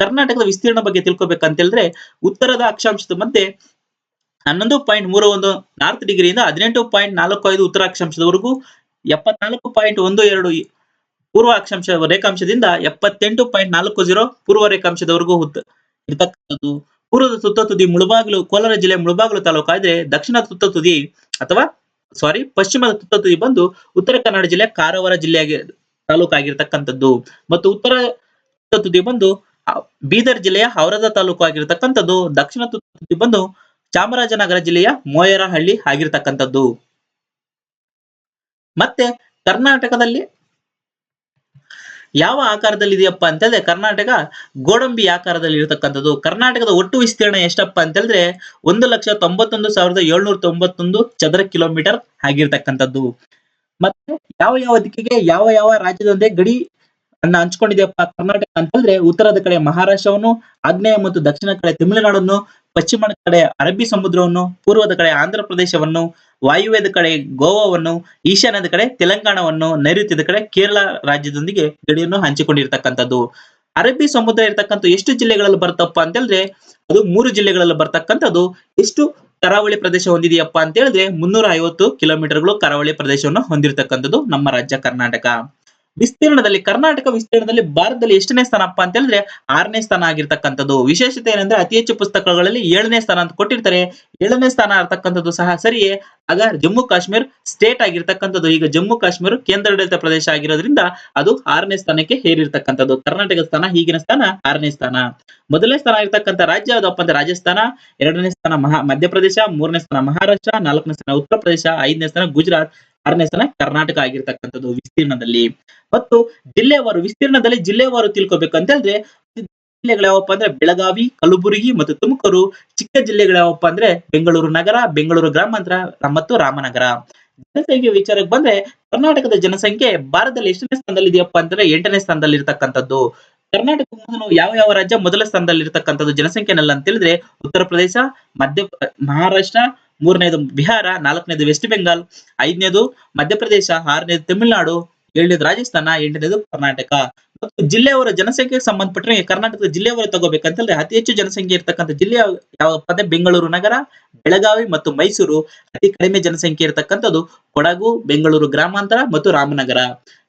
ಕರ್ನಾಟಕದ ವಿಸ್ತೀರ್ಣ ಬಗ್ಗೆ ತಿಳ್ಕೊಬೇಕಂತ ಹೇಳಿದ್ರೆ ಉತ್ತರದ ಅಕ್ಷಾಂಶದ ಮಧ್ಯೆ ಹನ್ನೊಂದು ಪಾಯಿಂಟ್ ಮೂರು ಒಂದು ನಾರ್ತ್ ಡಿಗ್ರಿಯಿಂದ ಹದಿನೆಂಟು ಪಾಯಿಂಟ್ ನಾಲ್ಕು ಐದು ಉತ್ತರ ಅಕ್ಷಾಂಶದವರೆಗೂ ಎಪ್ಪತ್ನಾಲ್ಕು ಪಾಯಿಂಟ್ ಒಂದು ಎರಡು ಪೂರ್ವ ಅಕ್ಷಾಂಶ ರೇಖಾಂಶದಿಂದ ಎಪ್ಪತ್ತೆಂಟು ಪಾಯಿಂಟ್ ನಾಲ್ಕು ಜೀರೋ ಪೂರ್ವ ರೇಖಾಂಶದವರೆಗೂ ಇರ್ತಕ್ಕಂಥದ್ದು ಪೂರ್ವದ ಸುತ್ತ ತುದಿ ಮುಳಬಾಗಿಲು, ಕೋಲಾರ ಜಿಲ್ಲೆ ಮುಳಬಾಗಿಲು ತಾಲೂಕು ಆದ್ರೆ ದಕ್ಷಿಣ ಸುತ್ತ ತುದಿ ಅಥವಾ ಸಾರಿ ಪಶ್ಚಿಮದ ಸುತ್ತ ತುದಿ ಬಂದು ಉತ್ತರ ಕನ್ನಡ ಜಿಲ್ಲೆ ಕಾರವಾರ ಜಿಲ್ಲೆಯಾಗಿ ತಾಲೂಕು ಆಗಿರ್ತಕ್ಕಂಥದ್ದು. ಮತ್ತು ಉತ್ತರ ತುದಿ ಬಂದು ಬೀದರ್ ಜಿಲ್ಲೆಯ ಹೌರದ ತಾಲೂಕು ಆಗಿರ್ತಕ್ಕಂಥದ್ದು ದಕ್ಷಿಣ ತುದಿ ಬಂದು ಚಾಮರಾಜನಗರ ಜಿಲ್ಲೆಯ ಮೋಯರಹಳ್ಳಿ ಆಗಿರ್ತಕ್ಕಂಥದ್ದು. ಮತ್ತೆ ಕರ್ನಾಟಕದಲ್ಲಿ ಯಾವ ಆಕಾರದಲ್ಲಿ ಇದೆಯಪ್ಪ ಅಂತ ಹೇಳಿದ್ರೆ ಕರ್ನಾಟಕ ಗೋಡಂಬಿ ಆಕಾರದಲ್ಲಿ ಇರತಕ್ಕಂಥದ್ದು. ಕರ್ನಾಟಕದ ಒಟ್ಟು ವಿಸ್ತೀರ್ಣ ಎಷ್ಟಪ್ಪ ಅಂತ ಹೇಳಿದ್ರೆ ಒಂದು ಲಕ್ಷ ತೊಂಬತ್ತೊಂದು ಸಾವಿರದ ಏಳ್ನೂರ ತೊಂಬತ್ತೊಂದು ಚದರ ಕಿಲೋಮೀಟರ್ ಆಗಿರ್ತಕ್ಕಂಥದ್ದು. ಮತ್ತೆ ಯಾವ ಯಾವ ದಿಕ್ಕಿಗೆ ಯಾವ ಯಾವ ರಾಜ್ಯದೊಂದೇ ಗಡಿ ಅನ್ನ ಹಂಚ್ಕೊಂಡಿದೆಯಪ್ಪ ಕರ್ನಾಟಕ ಅಂತ ಹೇಳಿದ್ರೆ ಉತ್ತರದ ಕಡೆ ಮಹಾರಾಷ್ಟ್ರವನ್ನು, ಆಗ್ನೇಯ ಮತ್ತು ದಕ್ಷಿಣ ಕಡೆ ತಮಿಳುನಾಡನ್ನು ಪಶ್ಚಿಮ ಕಡೆ ಅರಬ್ಬಿ ಸಮುದ್ರವನ್ನು, ಪೂರ್ವದ ಕಡೆ ಆಂಧ್ರ ಪ್ರದೇಶವನ್ನು, ವಾಯುವ್ಯದ ಕಡೆ ಗೋವಾವನ್ನು, ಈಶಾನ್ಯದ ಕಡೆ ತೆಲಂಗಾಣವನ್ನು, ನೈಋತ್ಯದ ಕಡೆ ಕೇರಳ ರಾಜ್ಯದೊಂದಿಗೆ ಗಡಿಯನ್ನು ಹಂಚಿಕೊಂಡಿರ್ತಕ್ಕಂಥದ್ದು. ಅರಬ್ಬಿ ಸಮುದ್ರ ಇರತಕ್ಕಂಥ ಎಷ್ಟು ಜಿಲ್ಲೆಗಳಲ್ಲಿ ಬರ್ತಪ್ಪ ಅಂತ ಹೇಳಿದ್ರೆ ಅದು ಮೂರು ಜಿಲ್ಲೆಗಳಲ್ಲಿ ಬರ್ತಕ್ಕಂಥದ್ದು. ಎಷ್ಟು ಕರಾವಳಿ ಪ್ರದೇಶ ಹೊಂದಿದೆಯಪ್ಪ ಅಂತ ಹೇಳಿದ್ರೆ ಮುನ್ನೂರ ಐವತ್ತು ಕಿಲೋಮೀಟರ್ಗಳು ಕರಾವಳಿ ಪ್ರದೇಶವನ್ನು ಹೊಂದಿರತಕ್ಕಂಥದ್ದು ನಮ್ಮ ರಾಜ್ಯ ಕರ್ನಾಟಕ. ವಿಸ್ತೀರ್ಣದಲ್ಲಿ, ಕರ್ನಾಟಕ ವಿಸ್ತೀರ್ಣದಲ್ಲಿ ಭಾರತದಲ್ಲಿ ಎಷ್ಟನೇ ಸ್ಥಾನಪ್ಪ ಅಂತ ಹೇಳಿದ್ರೆ ಆರನೇ ಸ್ಥಾನ ಆಗಿರ್ತಕ್ಕಂಥದ್ದು. ವಿಶೇಷತೆ ಏನಂದ್ರೆ ಅತಿ ಹೆಚ್ಚು ಪುಸ್ತಕಗಳಲ್ಲಿ ಏಳನೇ ಸ್ಥಾನ ಅಂತ ಕೊಟ್ಟಿರ್ತಾರೆ. ಏಳನೇ ಸ್ಥಾನ ಇರ್ತಕ್ಕಂಥದ್ದು ಸಹ ಸರಿಯೇ. ಆಗ ಜಮ್ಮು ಕಾಶ್ಮೀರ್ ಸ್ಟೇಟ್ ಆಗಿರ್ತಕ್ಕಂಥದ್ದು. ಈಗ ಜಮ್ಮು ಕಾಶ್ಮೀರ ಕೇಂದ್ರಾಡಳಿತ ಪ್ರದೇಶ ಆಗಿರೋದ್ರಿಂದ ಅದು ಆರನೇ ಸ್ಥಾನಕ್ಕೆ ಹೇರಿರ್ತಕ್ಕಂಥದ್ದು. ಕರ್ನಾಟಕ ಸ್ಥಾನ, ಈಗಿನ ಸ್ಥಾನ, ಆರನೇ ಸ್ಥಾನ. ಮೊದಲನೇ ಸ್ಥಾನ ಆಗಿರ್ತಕ್ಕಂಥ ರಾಜ್ಯ ಯಾವುದಪ್ಪ ಅಂದ್ರೆ ರಾಜಸ್ಥಾನ. ಎರಡನೇ ಸ್ಥಾನ ಮಹಾ ಮಧ್ಯಪ್ರದೇಶ, ಮೂರನೇ ಸ್ಥಾನ ಮಹಾರಾಷ್ಟ್ರ, ನಾಲ್ಕನೇ ಸ್ಥಾನ ಉತ್ತರ ಪ್ರದೇಶ ಐದನೇ ಸ್ಥಾನ ಗುಜರಾತ್. ಆರನೇ ಸ್ಥಾನ ಕರ್ನಾಟಕ ಆಗಿರ್ತಕ್ಕಂಥದ್ದು ವಿಸ್ತೀರ್ಣದಲ್ಲಿ. ಮತ್ತು ಜಿಲ್ಲೆವಾರು, ವಿಸ್ತೀರ್ಣದಲ್ಲಿ ಜಿಲ್ಲೆವಾರು ತಿಳ್ಕೊಬೇಕು ಹೇಳಿದ್ರೆ ಜಿಲ್ಲೆಗಳು ಯಾವಪ್ಪ ಅಂದ್ರೆ ಬೆಳಗಾವಿ, ಕಲಬುರಗಿ ಮತ್ತು ತುಮಕೂರು. ಚಿಕ್ಕ ಜಿಲ್ಲೆಗಳು ಯಾವಪ್ಪ ಅಂದ್ರೆ ಬೆಂಗಳೂರು ನಗರ, ಬೆಂಗಳೂರು ಗ್ರಾಮಾಂತರ ಮತ್ತು ರಾಮನಗರ. ಜನಸಂಖ್ಯೆ ವಿಚಾರಕ್ಕೆ ಬಂದ್ರೆ, ಕರ್ನಾಟಕದ ಜನಸಂಖ್ಯೆ ಭಾರತದಲ್ಲಿ ಎಷ್ಟನೇ ಸ್ಥಾನದಲ್ಲಿ ಇದೆಯಪ್ಪ ಅಂದ್ರೆ ಎಂಟನೇ ಸ್ಥಾನದಲ್ಲಿ ಇರ್ತಕ್ಕಂಥದ್ದು ಕರ್ನಾಟಕ ಯಾವ ಯಾವ ರಾಜ್ಯ ಮೊದಲ ಸ್ಥಾನದಲ್ಲಿ ಇರ್ತಕ್ಕಂಥದ್ದು ಜನಸಂಖ್ಯೆನಲ್ಲ ಅಂತ ಹೇಳಿದ್ರೆ, ಉತ್ತರ ಪ್ರದೇಶ, ಮಧ್ಯ, ಮಹಾರಾಷ್ಟ್ರ ಮೂರನೇದು ಬಿಹಾರ, ನಾಲ್ಕನೇದು ವೆಸ್ಟ್ ಬೆಂಗಾಲ್, ಐದನೇದು ಮಧ್ಯಪ್ರದೇಶ, ಆರನೇದು ತಮಿಳುನಾಡು, ಏಳನೇದು ರಾಜಸ್ಥಾನ, ಎಂಟನೇದು ಕರ್ನಾಟಕ. ಮತ್ತು ಜಿಲ್ಲೆಯವರ ಜನಸಂಖ್ಯೆಗೆ ಸಂಬಂಧಪಟ್ಟರೆ ಕರ್ನಾಟಕದ ಜಿಲ್ಲೆಯವರು ತಗೋಬೇಕಂತಂದ್ರೆ ಅತಿ ಹೆಚ್ಚು ಜನಸಂಖ್ಯೆ ಇರ್ತಕ್ಕಂಥ ಜಿಲ್ಲೆ ಯಾವ- ಯಾವಪ್ಪ ಅಂದ್ರೆ ಬೆಂಗಳೂರು ನಗರ, ಬೆಳಗಾವಿ ಮತ್ತು ಮೈಸೂರು. ಅತಿ ಕಡಿಮೆ ಜನಸಂಖ್ಯೆ ಇರತಕ್ಕಂಥದ್ದು ಕೊಡಗು, ಬೆಂಗಳೂರು ಗ್ರಾಮಾಂತರ ಮತ್ತು ರಾಮನಗರ.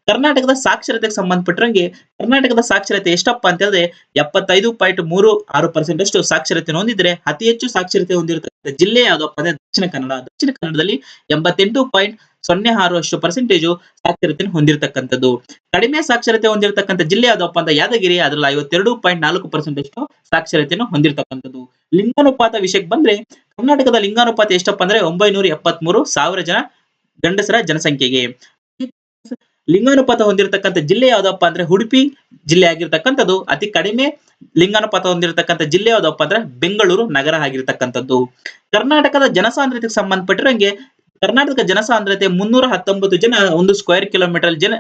ಕರ್ನಾಟಕದ ಸಾಕ್ಷರತೆಗೆ ಸಂಬಂಧಪಟ್ಟಂಗೆ ಕರ್ನಾಟಕದ ಸಾಕ್ಷರತೆ ಎಷ್ಟಪ್ಪ ಅಂತ ಹೇಳಿದ್ರೆ ಎಪ್ಪತ್ತೈದು ಪಾಯಿಂಟ್ ಮೂರು ಆರು ಪರ್ಸೆಂಟ್ ಅಷ್ಟು ಸಾಕ್ಷರತೆ ಹೊಂದಿದ್ರೆ ಅತಿ ಹೆಚ್ಚು ಸಾಕ್ಷರತೆ ಹೊಂದಿರತಕ್ಕಂಥ ಜಿಲ್ಲೆ ಯಾವ್ದಪ್ಪ ಅಂದ್ರೆ ದಕ್ಷಿಣ ಕನ್ನಡ. ದಕ್ಷಿಣ ಕನ್ನಡದಲ್ಲಿ ಎಂಬತ್ತೆಂಟು ಪಾಯಿಂಟ್ ಸೊನ್ನೆ ಆರು ಅಷ್ಟು ಪರ್ಸೆಂಟೇಜು ಸಾಕ್ಷರತೆ ಹೊಂದಿರತಕ್ಕಂಥದ್ದು. ಕಡಿಮೆ ಸಾಕ್ಷರತೆ ಹೊಂದಿರತಕ್ಕಂಥ ಜಿಲ್ಲೆ ಯಾವ್ದಪ್ಪ ಅಂದ್ರೆ ಯಾದಗಿರಿ, ಅದರಲ್ಲಿ ಐವತ್ತೆರಡು ಪಾಯಿಂಟ್ ನಾಲ್ಕು ಪರ್ಸೆಂಟ್ ಅಷ್ಟು ಸಾಕ್ಷರತೆಯನ್ನು ಹೊಂದಿರತಕ್ಕಂಥದ್ದು. ಲಿಂಗಾನುಪಾತ ವಿಷಯಕ್ಕೆ ಬಂದ್ರೆ ಕರ್ನಾಟಕದ ಲಿಂಗಾನುಪಾತ ಎಷ್ಟಪ್ಪ ಅಂದ್ರೆ ಒಂಬೈನೂರ ಎಪ್ಪತ್ಮೂರು ಸಾವಿರ ಜನ ಗಂಡಸರ ಜನಸಂಖ್ಯೆಗೆ. ಲಿಂಗಾನುಪಾತ ಹೊಂದಿರತಕ್ಕಂಥ ಜಿಲ್ಲೆ ಯಾವ್ದಪ್ಪ ಅಂದ್ರೆ ಉಡುಪಿ ಜಿಲ್ಲೆ ಆಗಿರ್ತಕ್ಕಂಥದ್ದು. ಅತಿ ಕಡಿಮೆ ಲಿಂಗಾನುಪಾತ ಹೊಂದಿರತಕ್ಕಂಥ ಜಿಲ್ಲೆ ಯಾವ್ದಪ್ಪ ಅಂದ್ರೆ ಬೆಂಗಳೂರು ನಗರ ಆಗಿರ್ತಕ್ಕಂಥದ್ದು. ಕರ್ನಾಟಕದ ಜನಸಾಂದ್ರತೆಗೆ ಸಂಬಂಧಪಟ್ಟಿರಂಗೆ ಕರ್ನಾಟಕ ಜನಸಾಂದ್ರತೆ ಮುನ್ನೂರ ಹತ್ತೊಂಬತ್ತು ಜನ ಒಂದು ಸ್ಕ್ವೇರ್ ಕಿಲೋಮೀಟರ್ ಜನ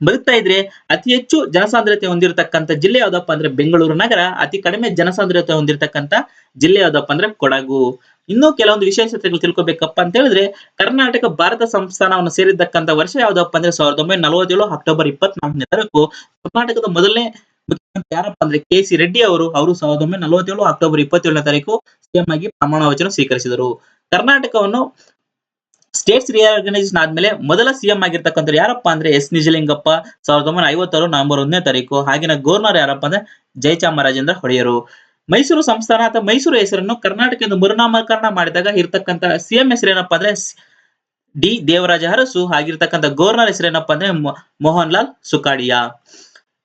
ಬದುಕ್ತಾ ಇದ್ರೆ ಅತಿ ಹೆಚ್ಚು ಜನಸಾಂದ್ರತೆ ಹೊಂದಿರತಕ್ಕಂಥ ಜಿಲ್ಲೆ ಯಾವ್ದಪ್ಪ ಅಂದ್ರೆ ಬೆಂಗಳೂರು ನಗರ. ಅತಿ ಕಡಿಮೆ ಜನಸಾಂದ್ರತೆ ಹೊಂದಿರತಕ್ಕಂಥ ಜಿಲ್ಲೆ ಯಾವ್ದಪ್ಪ ಅಂದ್ರೆ ಕೊಡಗು. ಇನ್ನೂ ಕೆಲವೊಂದು ವಿಶೇಷತೆಗಳು ತಿಳ್ಕೊಬೇಕಪ್ಪ ಅಂತ ಹೇಳಿದ್ರೆ, ಕರ್ನಾಟಕ, ಭಾರತ ಸಂಸ್ಥಾನವನ್ನು ಸೇರಿದ್ದಕ್ಕಂಥ ವರ್ಷ ಯಾವ್ದಪ್ಪ ಅಂದ್ರೆ ಸಾವಿರದ ಒಂಬೈನೂರ ನಲವತ್ತೇಳು ಅಕ್ಟೋಬರ್ ಇಪ್ಪತ್ನಾಲ್ಕನೇ ತಾರೀಕು. ಕರ್ನಾಟಕದ ಮೊದಲನೇ ಮುಖ್ಯಮಂತ್ರಿ ಯಾರಪ್ಪ ಅಂದ್ರೆ ಕೆ ಸಿ ರೆಡ್ಡಿ ಅವರು ಅವರು ಸಾವಿರದ ಒಂಬೈನೂರ ನಲವತ್ತೇಳು ಅಕ್ಟೋಬರ್ ಇಪ್ಪತ್ತೇಳನೇ ತಾರೀಕು ಸಿಎಂ ಆಗಿ ಪ್ರಮಾಣ ವಚನ ಸ್ವೀಕರಿಸಿದರು. ಕರ್ನಾಟಕವನ್ನು ಸ್ಟೇಟ್ಸ್ ರಿಆರ್ಗನೈಸೇಷನ್ ಆದ್ಮೇಲೆ ಮೊದಲ ಸಿಎಂ ಆಗಿರ್ತಕ್ಕಂಥವ್ರು ಯಾರಪ್ಪ ಅಂದ್ರೆ ಎಸ್. ನಿಜಲಿಂಗಪ್ಪ, ಸಾವಿರದ ಒಂಬೈನೂರ ಐವತ್ತಾರು ನವೆಂಬರ್ ಒಂದನೇ ತಾರೀಕು. ಹಾಗಿನ ಗವರ್ನರ್ ಯಾರಪ್ಪ ಅಂದ್ರೆ ಜಯಚಾಮರಾಜೇಂದ್ರ ಒಡೆಯರು ಮೈಸೂರು ಸಂಸ್ಥಾನ ಅಥವಾ ಮೈಸೂರು ಹೆಸರನ್ನು ಕರ್ನಾಟಕ ಎಂದು ಮರುನಾಮಕರಣ ಮಾಡಿದಾಗ ಇರ್ತಕ್ಕಂತ ಸಿಎಂ ಹೆಸರೇನಪ್ಪ ಅಂದ್ರೆ ಡಿ ದೇವರಾಜ ಅರಸು ಆಗಿರ್ತಕ್ಕಂಥ ಗವರ್ನರ್ ಹೆಸರೇನಪ್ಪ ಅಂದ್ರೆ ಮೋಹನ್ ಲಾಲ್ ಸುಕಾಡಿಯಾ.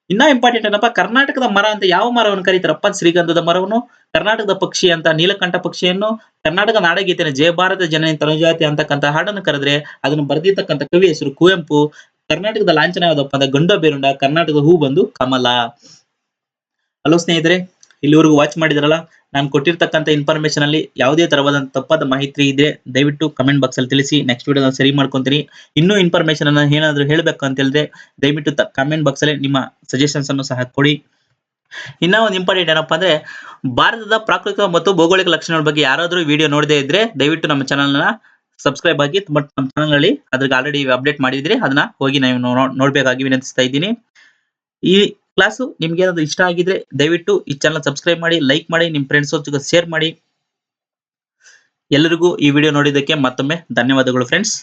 ಇನ್ನ ಇಂಪಾರ್ಟೆಂಟ್ ಏನಪ್ಪ, ಕರ್ನಾಟಕದ ಮರ ಅಂತ ಯಾವ ಮರವನ್ನು ಕರೀತಾರಪ್ಪ? ಶ್ರೀಗಂಧದ ಮರವನ್ನು, ಕರ್ನಾಟಕದ ಪಕ್ಷಿ ಅಂತ, ನೀಲಕಂಠ ಪಕ್ಷಿಯನ್ನು, ಕರ್ನಾಟಕ ನಾಡಗೀತೆನ ಜಯ ಭಾರತ ಜನನಿ ತನುಜಾತಿ ಅಂತಕ್ಕಂಥ ಹಾಡನ್ನು ಕರೆದ್ರೆ ಅದನ್ನು ಬರೆದಿರ್ತಕ್ಕಂಥ ಕವಿ ಹೆಸರು ಕುವೆಂಪು, ಕರ್ನಾಟಕದ ಲಾಂಛನ ಅಂದ್ರೆ ಗಂಡ ಬೇರುಂಡ, ಕರ್ನಾಟಕದ ಹೂ ಬಂದು ಕಮಲ. ಹಲೋ ಸ್ನೇಹಿತರೆ ಇಲ್ಲಿವರೆಗೂ ವಾಚ್ ಮಾಡಿದ್ರಲ್ಲ, ನಾನು ಕೊಟ್ಟಿರ್ತಕ್ಕಂಥ ಇನ್ಫಾರ್ಮೇಶನ್ ಅಲ್ಲಿ ಯಾವುದೇ ತರವಾದ ತಪ್ಪಾದ ಮಾಹಿತಿ ಇದೆ ದಯವಿಟ್ಟು ಕಮೆಂಟ್ ಬಾಕ್ಸ್ ಅಲ್ಲಿ ತಿಳಿಸಿ ನೆಕ್ಸ್ಟ್ ವಿಡಿಯೋ ಸರಿ ಮಾಡ್ಕೊಂತೀನಿ. ಇನ್ನೂ ಇನ್ಫಾರ್ಮೇಶನ್ ಅನ್ನ ಏನಾದ್ರು ಹೇಳಬೇಕು ಅಂತ ಹೇಳಿದ್ರೆ ದಯವಿಟ್ಟು ಕಮೆಂಟ್ ಬಾಕ್ಸ್ ಅಲ್ಲಿ ನಿಮ್ಮ ಸಜೆಷನ್ಸ್ ಅನ್ನು ಸಹ ಕೊಡಿ. ಇನ್ನ ಒಂದು ಇಂಪಾರ್ಟೆಂಟ್ ಏನಪ್ಪಾ ಅಂದ್ರೆ, ಭಾರತದ ಪ್ರಾಕೃತಿಕ ಮತ್ತು ಭೌಗೋಳಿಕ ಲಕ್ಷಣಗಳ ಬಗ್ಗೆ ಯಾರಾದರೂ ವಿಡಿಯೋ ನೋಡದೇ ಇದ್ರೆ ದಯವಿಟ್ಟು ನಮ್ಮ ಚಾನಲ್ನ ಸಬ್ಸ್ಕ್ರೈಬ್ ಆಗಿ ಬಟ್ ನಮ್ಮ ಚಾನಲ್ನಲ್ಲಿ ಅದ್ರಿಗೆ ಆಲ್ರೆಡಿ ಅಪ್ಡೇಟ್ ಮಾಡಿದ್ರೆ ಅದನ್ನ ಹೋಗಿ ನಾವು ನೋಡ್ಬೇಕಾಗಿ ವಿನಂತಿಸ್ತಾ ಇದ್ದೀನಿ. ಈ ಕ್ಲಾಸು ನಿಮ್ಗೆ ಏನಾದ್ರು ಇಷ್ಟ ಆಗಿದ್ರೆ ದಯವಿಟ್ಟು ಈ ಚಾನಲ್ ಸಬ್ಸ್ಕ್ರೈಬ್ ಮಾಡಿ ಲೈಕ್ ಮಾಡಿ ನಿಮ್ಮ ಫ್ರೆಂಡ್ಸ್ ಜೊತೆ ಶೇರ್ ಮಾಡಿ. ಎಲ್ಲರಿಗೂ ಈ ವಿಡಿಯೋ ನೋಡಿದ್ದಕ್ಕೆ ಮತ್ತೊಮ್ಮೆ ಧನ್ಯವಾದಗಳು ಫ್ರೆಂಡ್ಸ್